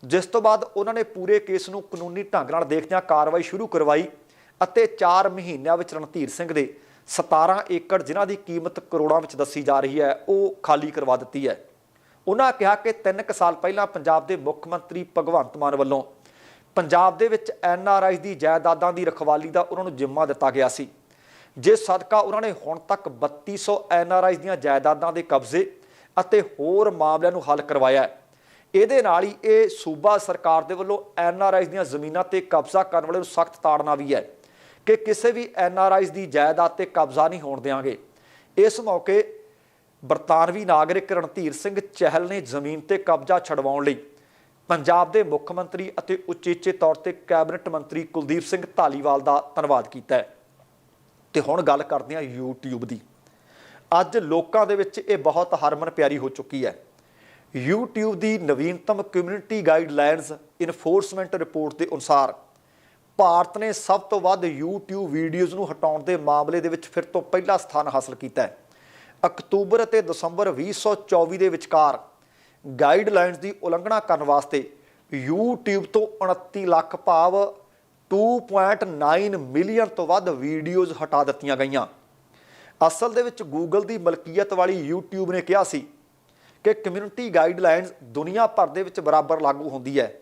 Speaker 1: ਜਿਸ ਤੋਂ ਬਾਅਦ ਉਹਨਾਂ ਨੇ ਪੂਰੇ ਕੇਸ ਨੂੰ ਕਾਨੂੰਨੀ ਢੰਗ ਨਾਲ ਦੇਖਦਿਆਂ ਕਾਰਵਾਈ ਸ਼ੁਰੂ ਕਰਵਾਈ ਅਤੇ 4 ਮਹੀਨਿਆਂ ਵਿੱਚ ਰਣਧੀਰ ਸਿੰਘ ਦੇ 17 ਏਕੜ ਜਿਨ੍ਹਾਂ ਦੀ ਕੀਮਤ ਕਰੋੜਾਂ ਵਿੱਚ ਦੱਸੀ ਜਾ ਰਹੀ ਹੈ, ਉਹ ਖਾਲੀ ਕਰਵਾ ਦਿੱਤੀ ਹੈ। ਉਹਨਾਂ ਕਿਹਾ ਕਿ 3 ਕੁ ਸਾਲ ਪਹਿਲਾਂ ਪੰਜਾਬ ਦੇ ਮੁੱਖ ਮੰਤਰੀ ਭਗਵੰਤ ਮਾਨ ਵੱਲੋਂ ਪੰਜਾਬ ਦੇ ਵਿੱਚ ਐਨ ਆਰ ਆਈ ਦੀ ਜਾਇਦਾਦਾਂ ਦੀ ਰਖਵਾਲੀ ਦਾ ਉਹਨਾਂ ਨੂੰ ਜ਼ਿੰਮਾ ਦਿੱਤਾ ਗਿਆ ਸੀ। ਜਿਸ ਸਦਕਾ ਉਹਨਾਂ ਨੇ ਹੁਣ ਤੱਕ 3200 ਐਨ ਆਰ ਆਈ ਦੀਆਂ ਜਾਇਦਾਦਾਂ ਦੇ ਕਬਜ਼ੇ ਅਤੇ ਹੋਰ ਮਾਮਲਿਆਂ ਨੂੰ ਹੱਲ ਕਰਵਾਇਆ ਹੈ। ਇਹਦੇ ਨਾਲ ਹੀ ਇਹ ਸੂਬਾ ਸਰਕਾਰ ਦੇ ਵੱਲੋਂ ਐਨ ਆਰ ਆਈ ਦੀਆਂ ਜ਼ਮੀਨਾਂ ਤੇ ਕਬਜ਼ਾ ਕਰਨ ਵਾਲੇ ਨੂੰ ਸਖਤ ਤਾੜਨਾ ਵੀ ਹੈ ਕਿ ਕਿਸੇ ਵੀ ਐਨ ਆਰ ਆਈ ਦੀ ਜਾਇਦਾਦ ਤੇ ਕਬਜ਼ਾ ਨਹੀਂ ਹੋਣ ਦੇਵਾਂਗੇ ਇਸ ਮੌਕੇ ਬਰਤਾਨਵੀ ਨਾਗਰਿਕ ਰਣਧੀਰ ਸਿੰਘ ਚਹਿਲ ਨੇ ਜ਼ਮੀਨ ਤੇ ਕਬਜ਼ਾ ਛਡਵਾਉਣ ਲਈ ਪੰਜਾਬ ਦੇ ਮੁੱਖ ਮੰਤਰੀ ਅਤੇ ਉਚੇਚੇ ਤੌਰ ਤੇ ਕੈਬਨਿਟ ਮੰਤਰੀ ਕੁਲਦੀਪ ਸਿੰਘ ਧਾਲੀਵਾਲ ਦਾ ਧੰਨਵਾਦ ਕੀਤਾ ਹੈ। ਤੇ ਹੁਣ ਗੱਲ ਕਰਦੇ ਹਾਂ YouTube ਦੀ। ਅੱਜ ਲੋਕਾਂ ਦੇ ਵਿੱਚ ਇਹ ਬਹੁਤ ਹਰਮਨ ਪਿਆਰੀ ਹੋ ਚੁੱਕੀ ਹੈ। YouTube ਦੀ ਨਵੀਨਤਮ ਕਮਿਊਨਿਟੀ ਗਾਈਡਲਾਈਨਸ ਇਨਫੋਰਸਮੈਂਟ ਰਿਪੋਰਟ ਦੇ ਅਨੁਸਾਰ ਭਾਰਤ ਨੇ ਸਭ ਤੋਂ ਵੱਧ YouTube ਵੀਡੀਓਜ਼ ਨੂੰ ਹਟਾਉਣ ਦੇ ਮਾਮਲੇ ਦੇ ਵਿੱਚ ਫਿਰ ਤੋਂ ਪਹਿਲਾ ਸਥਾਨ ਹਾਸਲ ਕੀਤਾ ਹੈ। ਅਕਤੂਬਰ ਅਤੇ ਦਸੰਬਰ 2024 ਦੇ ਵਿਚਕਾਰ ਗਾਈਡਲਾਈਨਸ ਦੀ ਉਲੰਘਣਾ ਕਰਨ ਵਾਸਤੇ YouTube ਤੋਂ 29 ਲੱਖ ਭਾਵ 2.9 ਮਿਲੀਅਨ ਤੋਂ ਵੱਧ ਵੀਡੀਓਜ਼ ਹਟਾ ਦਿੱਤੀਆਂ ਗਈਆਂ। ਅਸਲ ਦੇ ਵਿੱਚ ਗੂਗਲ ਦੀ ਮਲਕੀਅਤ ਵਾਲੀ YouTube ਨੇ ਕਿਹਾ ਸੀ ਕਿ ਕਮਿਊਨਿਟੀ ਗਾਈਡਲਾਈਨਸ ਦੁਨੀਆ ਭਰ ਦੇ ਵਿੱਚ ਬਰਾਬਰ ਲਾਗੂ ਹੁੰਦੀ ਹੈ।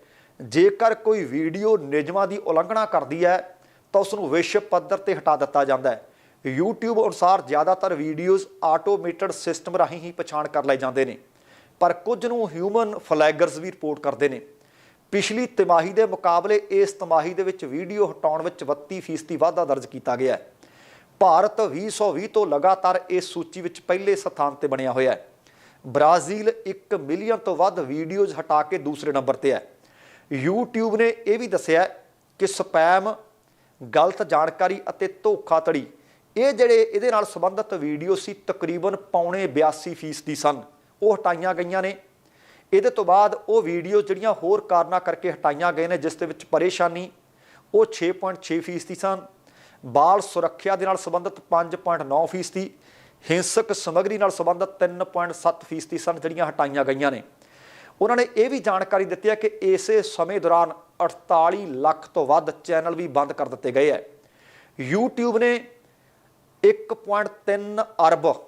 Speaker 1: ਜੇਕਰ ਕੋਈ ਵੀਡੀਓ ਨਿਯਮਾਂ ਦੀ ਉਲੰਘਣਾ ਕਰਦੀ ਹੈ, ਤਾਂ ਉਸ ਨੂੰ ਵਿਸ਼ਵ ਪੱਧਰ ਤੇ ਹਟਾ ਦਿੱਤਾ ਜਾਂਦਾ ਹੈ। YouTube ਅਨੁਸਾਰ ਜ਼ਿਆਦਾਤਰ ਵੀਡੀਓਜ਼ ਆਟੋਮੇਟਡ ਸਿਸਟਮ ਰਾਹੀਂ ਹੀ ਪਛਾਣ ਕਰ ਲਏ ਜਾਂਦੇ ਨੇ, ਪਰ ਕੁਝ ਨੂੰ ਹਿਊਮਨ ਫਲੈਗਰਸ ਵੀ ਰਿਪੋਰਟ ਕਰਦੇ ਨੇ। ਪਿਛਲੀ ਤਿਮਾਹੀ ਦੇ ਮੁਕਾਬਲੇ ਇਸ ਤਿਮਾਹੀ ਦੇ ਵਿੱਚ ਵੀਡੀਓ ਹਟਾਉਣ ਵਿੱਚ 32% ਵਾਧਾ ਦਰਜ ਕੀਤਾ ਗਿਆ ਹੈ। ਭਾਰਤ 2020 ਤੋਂ ਲਗਾਤਾਰ ਇਸ ਸੂਚੀ ਵਿੱਚ ਪਹਿਲੇ ਸਥਾਨ ਤੇ ਬਣਿਆ ਹੋਇਆ ਹੈ। ਬ੍ਰਾਜ਼ੀਲ 1 ਮਿਲੀਅਨ ਤੋਂ ਵੱਧ ਵੀਡੀਓਜ਼ ਹਟਾ ਕੇ ਦੂਸਰੇ ਨੰਬਰ ਤੇ ਹੈ। YouTube ਨੇ ਇਹ ਵੀ ਦੱਸਿਆ ਕਿ ਸਪੈਮ, ਗਲਤ ਜਾਣਕਾਰੀ ਅਤੇ ਧੋਖਾਧੜੀ, ਇਹ ਜਿਹੜੇ ਇਹਦੇ ਨਾਲ ਸੰਬੰਧਿਤ ਵੀਡੀਓ ਸੀ, ਤਕਰੀਬਨ ਪੌਣੇ 82% ਦੀ ਸਨ। ਉਹ ਹਟਾਈਆਂ ਗਈਆਂ ਨੇ। ਇਹਦੇ ਤੋਂ ਬਾਅਦ ਉਹ ਵੀਡੀਓ ਜਿਹੜੀਆਂ ਹੋਰ ਕਾਰਨਾਂ ਕਰਕੇ ਹਟਾਈਆਂ ਗਏ ਨੇ, ਜਿਸ ਦੇ ਵਿੱਚ ਪਰੇਸ਼ਾਨੀ, ਉਹ 6.6% ਦੀ ਸਨ। ਬਾਲ ਸੁਰੱਖਿਆ ਦੇ ਨਾਲ ਸੰਬੰਧਿਤ 5.9% ਦੀ ਹਿੰਸਕ ਸਮੱਗਰੀ ਨਾਲ ਸੰਬੰਧਿਤ 3.7% ਦੀ ਸਨ, ਜਿਹੜੀਆਂ ਹਟਾਈਆਂ ਗਈਆਂ ਨੇ। ਉਹਨਾਂ ਨੇ ਇਹ ਵੀ ਜਾਣਕਾਰੀ ਦਿੱਤੀ ਹੈ ਕਿ ਇਸੇ ਸਮੇਂ ਦੌਰਾਨ 48 ਲੱਖ ਤੋਂ ਵੱਧ ਚੈਨਲ ਵੀ ਬੰਦ ਕਰ ਦਿੱਤੇ ਗਏ ਹੈ। YouTube ਨੇ 1.3 ਅਰਬ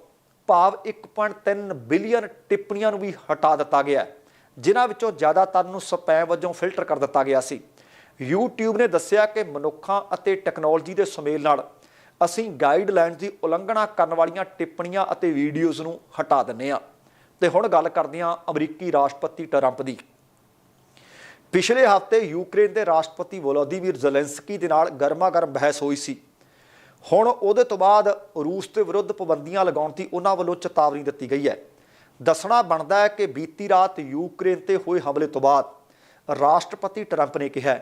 Speaker 1: ਭਾਵ 1.3 ਬਿਲੀਅਨ ਟਿੱਪਣੀਆਂ ਨੂੰ ਵੀ ਹਟਾ ਦਿੱਤਾ ਗਿਆ ਜਿਨ੍ਹਾਂ ਵਿੱਚੋਂ ਜ਼ਿਆਦਾਤਰ ਨੂੰ ਸਪੈਮ ਵਜੋਂ ਫਿਲਟਰ ਕਰ ਦਿੱਤਾ ਗਿਆ ਸੀ। YouTube ਨੇ ਦੱਸਿਆ ਕਿ ਮਨੁੱਖਾਂ ਅਤੇ ਟੈਕਨੋਲੋਜੀ ਦੇ ਸੁਮੇਲ ਨਾਲ ਅਸੀਂ ਗਾਈਡਲਾਈਨਸ ਦੀ ਉਲੰਘਣਾ ਕਰਨ ਵਾਲੀਆਂ ਟਿੱਪਣੀਆਂ ਅਤੇ ਵੀਡੀਓਜ਼ ਨੂੰ ਹਟਾ ਦਿੰਨੇ ਆ ਤੇ ਹੁਣ ਗੱਲ ਕਰਦੇ ਹਾਂ ਅਮਰੀਕੀ ਰਾਸ਼ਟਰਪਤੀ ਟਰੰਪ ਦੀ। ਪਿਛਲੇ ਹਫ਼ਤੇ ਯੂਕਰੇਨ ਦੇ ਰਾਸ਼ਟਰਪਤੀ ਵੋਲੋਦੀਮੀਰ ਜ਼ੈਲੈਂਸਕੀ ਦੇ ਨਾਲ ਗਰਮਾ-ਗਰਮ ਬਹਿਸ ਹੋਈ ਸੀ। ਹੁਣ ਉਹਦੇ ਤੋਂ ਬਾਅਦ ਰੂਸ ਦੇ ਵਿਰੁੱਧ ਪਾਬੰਦੀਆਂ ਲਗਾਉਣ ਦੀ ਉਹਨਾਂ ਵੱਲੋਂ ਚੇਤਾਵਨੀ ਦਿੱਤੀ ਗਈ ਹੈ। ਦੱਸਣਾ ਬਣਦਾ ਹੈ ਕਿ ਬੀਤੀ ਰਾਤ ਯੂਕਰੇਨ ਤੇ ਹੋਏ ਹਮਲੇ ਤੋਂ ਬਾਅਦ ਰਾਸ਼ਟਰਪਤੀ ਟਰੰਪ ਨੇ ਕਿਹਾ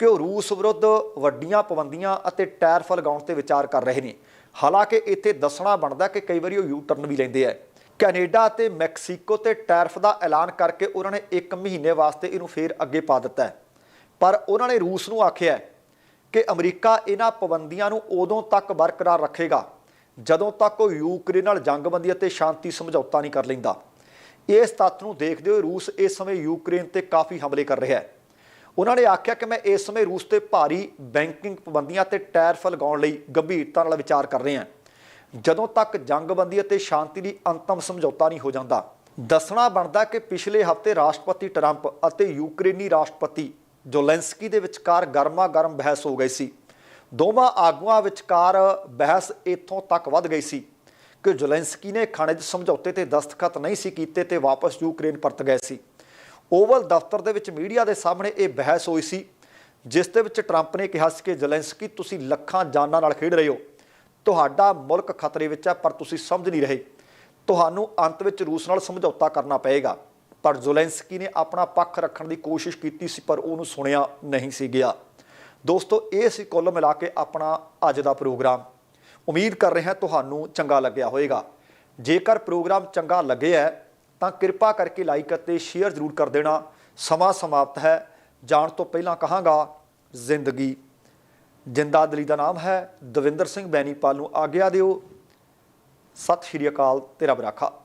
Speaker 1: ਕਿ ਉਹ ਰੂਸ ਵਿਰੁੱਧ ਵੱਡੀਆਂ ਪਾਬੰਦੀਆਂ ਅਤੇ ਟੈਰਫ ਲਗਾਉਣ ਤੇ ਵਿਚਾਰ ਕਰ ਰਹੇ ਨੇ। ਹਾਲਾਂਕਿ ਇੱਥੇ ਦੱਸਣਾ ਬਣਦਾ ਕਿ ਕਈ ਵਾਰੀ ਉਹ ਯੂ ਟਰਨ ਵੀ ਲੈਂਦੇ ਆ। ਕੈਨੇਡਾ ਤੇ ਮੈਕਸੀਕੋ ਤੇ ਟੈਰਫ ਦਾ ਐਲਾਨ ਕਰਕੇ ਉਹਨਾਂ ਨੇ 1 ਮਹੀਨੇ ਵਾਸਤੇ ਇਹਨੂੰ ਫੇਰ ਅੱਗੇ ਪਾ ਦਿੱਤਾ ਪਰ ਉਹਨਾਂ ਨੇ ਰੂਸ ਨੂੰ ਆਖਿਆ ਕਿ ਅਮਰੀਕਾ ਇਹਨਾਂ ਪਾਬੰਦੀਆਂ ਨੂੰ ਉਦੋਂ ਤੱਕ ਬਰਕਰਾਰ ਰੱਖੇਗਾ, ਜਦੋਂ ਤੱਕ ਉਹ ਯੂਕਰੇਨ ਨਾਲ ਜੰਗਬੰਦੀ ਅਤੇ ਸ਼ਾਂਤੀ ਸਮਝੌਤਾ ਨਹੀਂ ਕਰ ਲੈਂਦਾ। ਇਸ ਤੱਥ ਨੂੰ ਦੇਖਦੇ ਹੋਏ ਰੂਸ ਇਸ ਸਮੇਂ ਯੂਕਰੇਨ ਤੇ ਕਾਫੀ ਹਮਲੇ ਕਰ ਰਿਹਾ ਹੈ। ਉਹਨਾਂ ਨੇ ਆਖਿਆ ਕਿ ਮੈਂ ਇਸ ਸਮੇਂ ਰੂਸ ਤੇ ਭਾਰੀ ਬੈਂਕਿੰਗ ਪਾਬੰਦੀਆਂ ਤੇ ਟੈਰਫ ਲਗਾਉਣ ਲਈ ਗੰਭੀਰਤਾ ਨਾਲ ਵਿਚਾਰ ਕਰ ਰਹੇ ਹਾਂ। ਜਦੋਂ ਤੱਕ ਜੰਗਬੰਦੀ ਅਤੇ ਸ਼ਾਂਤੀ ਦੀ ਅੰਤਮ ਸਮਝੌਤਾ ਨਹੀਂ ਹੋ ਜਾਂਦਾ, ਦੱਸਣਾ ਬਣਦਾ ਕਿ ਪਿਛਲੇ ਹਫ਼ਤੇ ਰਾਸ਼ਟਰਪਤੀ ਟਰੰਪ ਅਤੇ ਯੂਕਰੇਨੀ ਰਾਸ਼ਟਰਪਤੀ ਜ਼ੋਲੈਂਸਕੀ ਦੇ ਵਿਚਕਾਰ ਗਰਮਾ-ਗਰਮ ਬਹਿਸ ਹੋ ਗਈ ਸੀ। ਦੋਵਾਂ ਆਗੂਆਂ ਵਿਚਕਾਰ ਬਹਿਸ ਇੱਥੋਂ ਤੱਕ ਵੱਧ ਗਈ ਸੀ ਕਿ ਜ਼ੋਲੈਂਸਕੀ ਨੇ ਖਣਿਜ ਸਮਝੌਤੇ ਤੇ ਦਸਤਖਤ ਨਹੀਂ ਸੀ ਕੀਤੇ ਤੇ ਵਾਪਸ ਯੂਕਰੇਨ ਪਰਤ ਗਏ ਸੀ। ਓਵਲ ਦਫ਼ਤਰ ਦੇ ਵਿੱਚ ਮੀਡੀਆ ਦੇ ਸਾਹਮਣੇ ਇਹ ਬਹਿਸ ਹੋਈ ਸੀ, ਜਿਸ ਦੇ ਵਿੱਚ ਟਰੰਪ ਨੇ ਕਿਹਾ ਸੀ ਕਿ, ਜ਼ੈਲੈਂਸਕੀ, ਤੁਸੀਂ ਲੱਖਾਂ ਜਾਨਾਂ ਨਾਲ ਖੇਡ ਰਹੇ ਹੋ। ਤੁਹਾਡਾ ਮੁਲਕ ਖਤਰੇ ਵਿੱਚ ਹੈ, ਪਰ ਤੁਸੀਂ ਸਮਝ ਨਹੀਂ ਰਹੇ। ਤੁਹਾਨੂੰ ਅੰਤ ਵਿੱਚ ਰੂਸ ਨਾਲ ਸਮਝੌਤਾ ਕਰਨਾ ਪਏਗਾ। ਪਰ ਜ਼ੋਲੈਂਸਕੀ ਨੇ ਆਪਣਾ ਪੱਖ ਰੱਖਣ ਦੀ ਕੋਸ਼ਿਸ਼ ਕੀਤੀ ਸੀ, ਪਰ ਉਹਨੂੰ ਸੁਣਿਆ ਨਹੀਂ ਸੀ ਗਿਆ। ਦੋਸਤੋ, ਇਹ ਸੀ ਕੁੱਲ ਮਿਲਾ ਕੇ ਆਪਣਾ ਅੱਜ ਦਾ ਪ੍ਰੋਗਰਾਮ। ਉਮੀਦ ਕਰ ਰਿਹਾ ਤੁਹਾਨੂੰ ਚੰਗਾ ਲੱਗਿਆ ਹੋਵੇਗਾ। ਜੇਕਰ ਪ੍ਰੋਗਰਾਮ ਚੰਗਾ ਲੱਗਿਆ ਤਾਂ ਕਿਰਪਾ ਕਰਕੇ ਲਾਈਕ ਅਤੇ ਸ਼ੇਅਰ ਜ਼ਰੂਰ ਕਰ ਦੇਣਾ। ਸਮਾਂ ਸਮਾਪਤ ਹੈ। ਜਾਣ ਤੋਂ ਪਹਿਲਾਂ ਕਹਾਂਗਾ, ਜ਼ਿੰਦਗੀ। ਜਿੰਦਾ ਦਲੀ ਦਾ ਨਾਮ ਹੈ ਦਵਿੰਦਰ ਸਿੰਘ ਬੈਨੀਪਾਲ ਨੂੰ ਆਗਿਆ ਦਿਓ। ਸਤਿ ਸ਼੍ਰੀ ਅਕਾਲ, ਤੇਰਾ ਬਰਾਖਾ।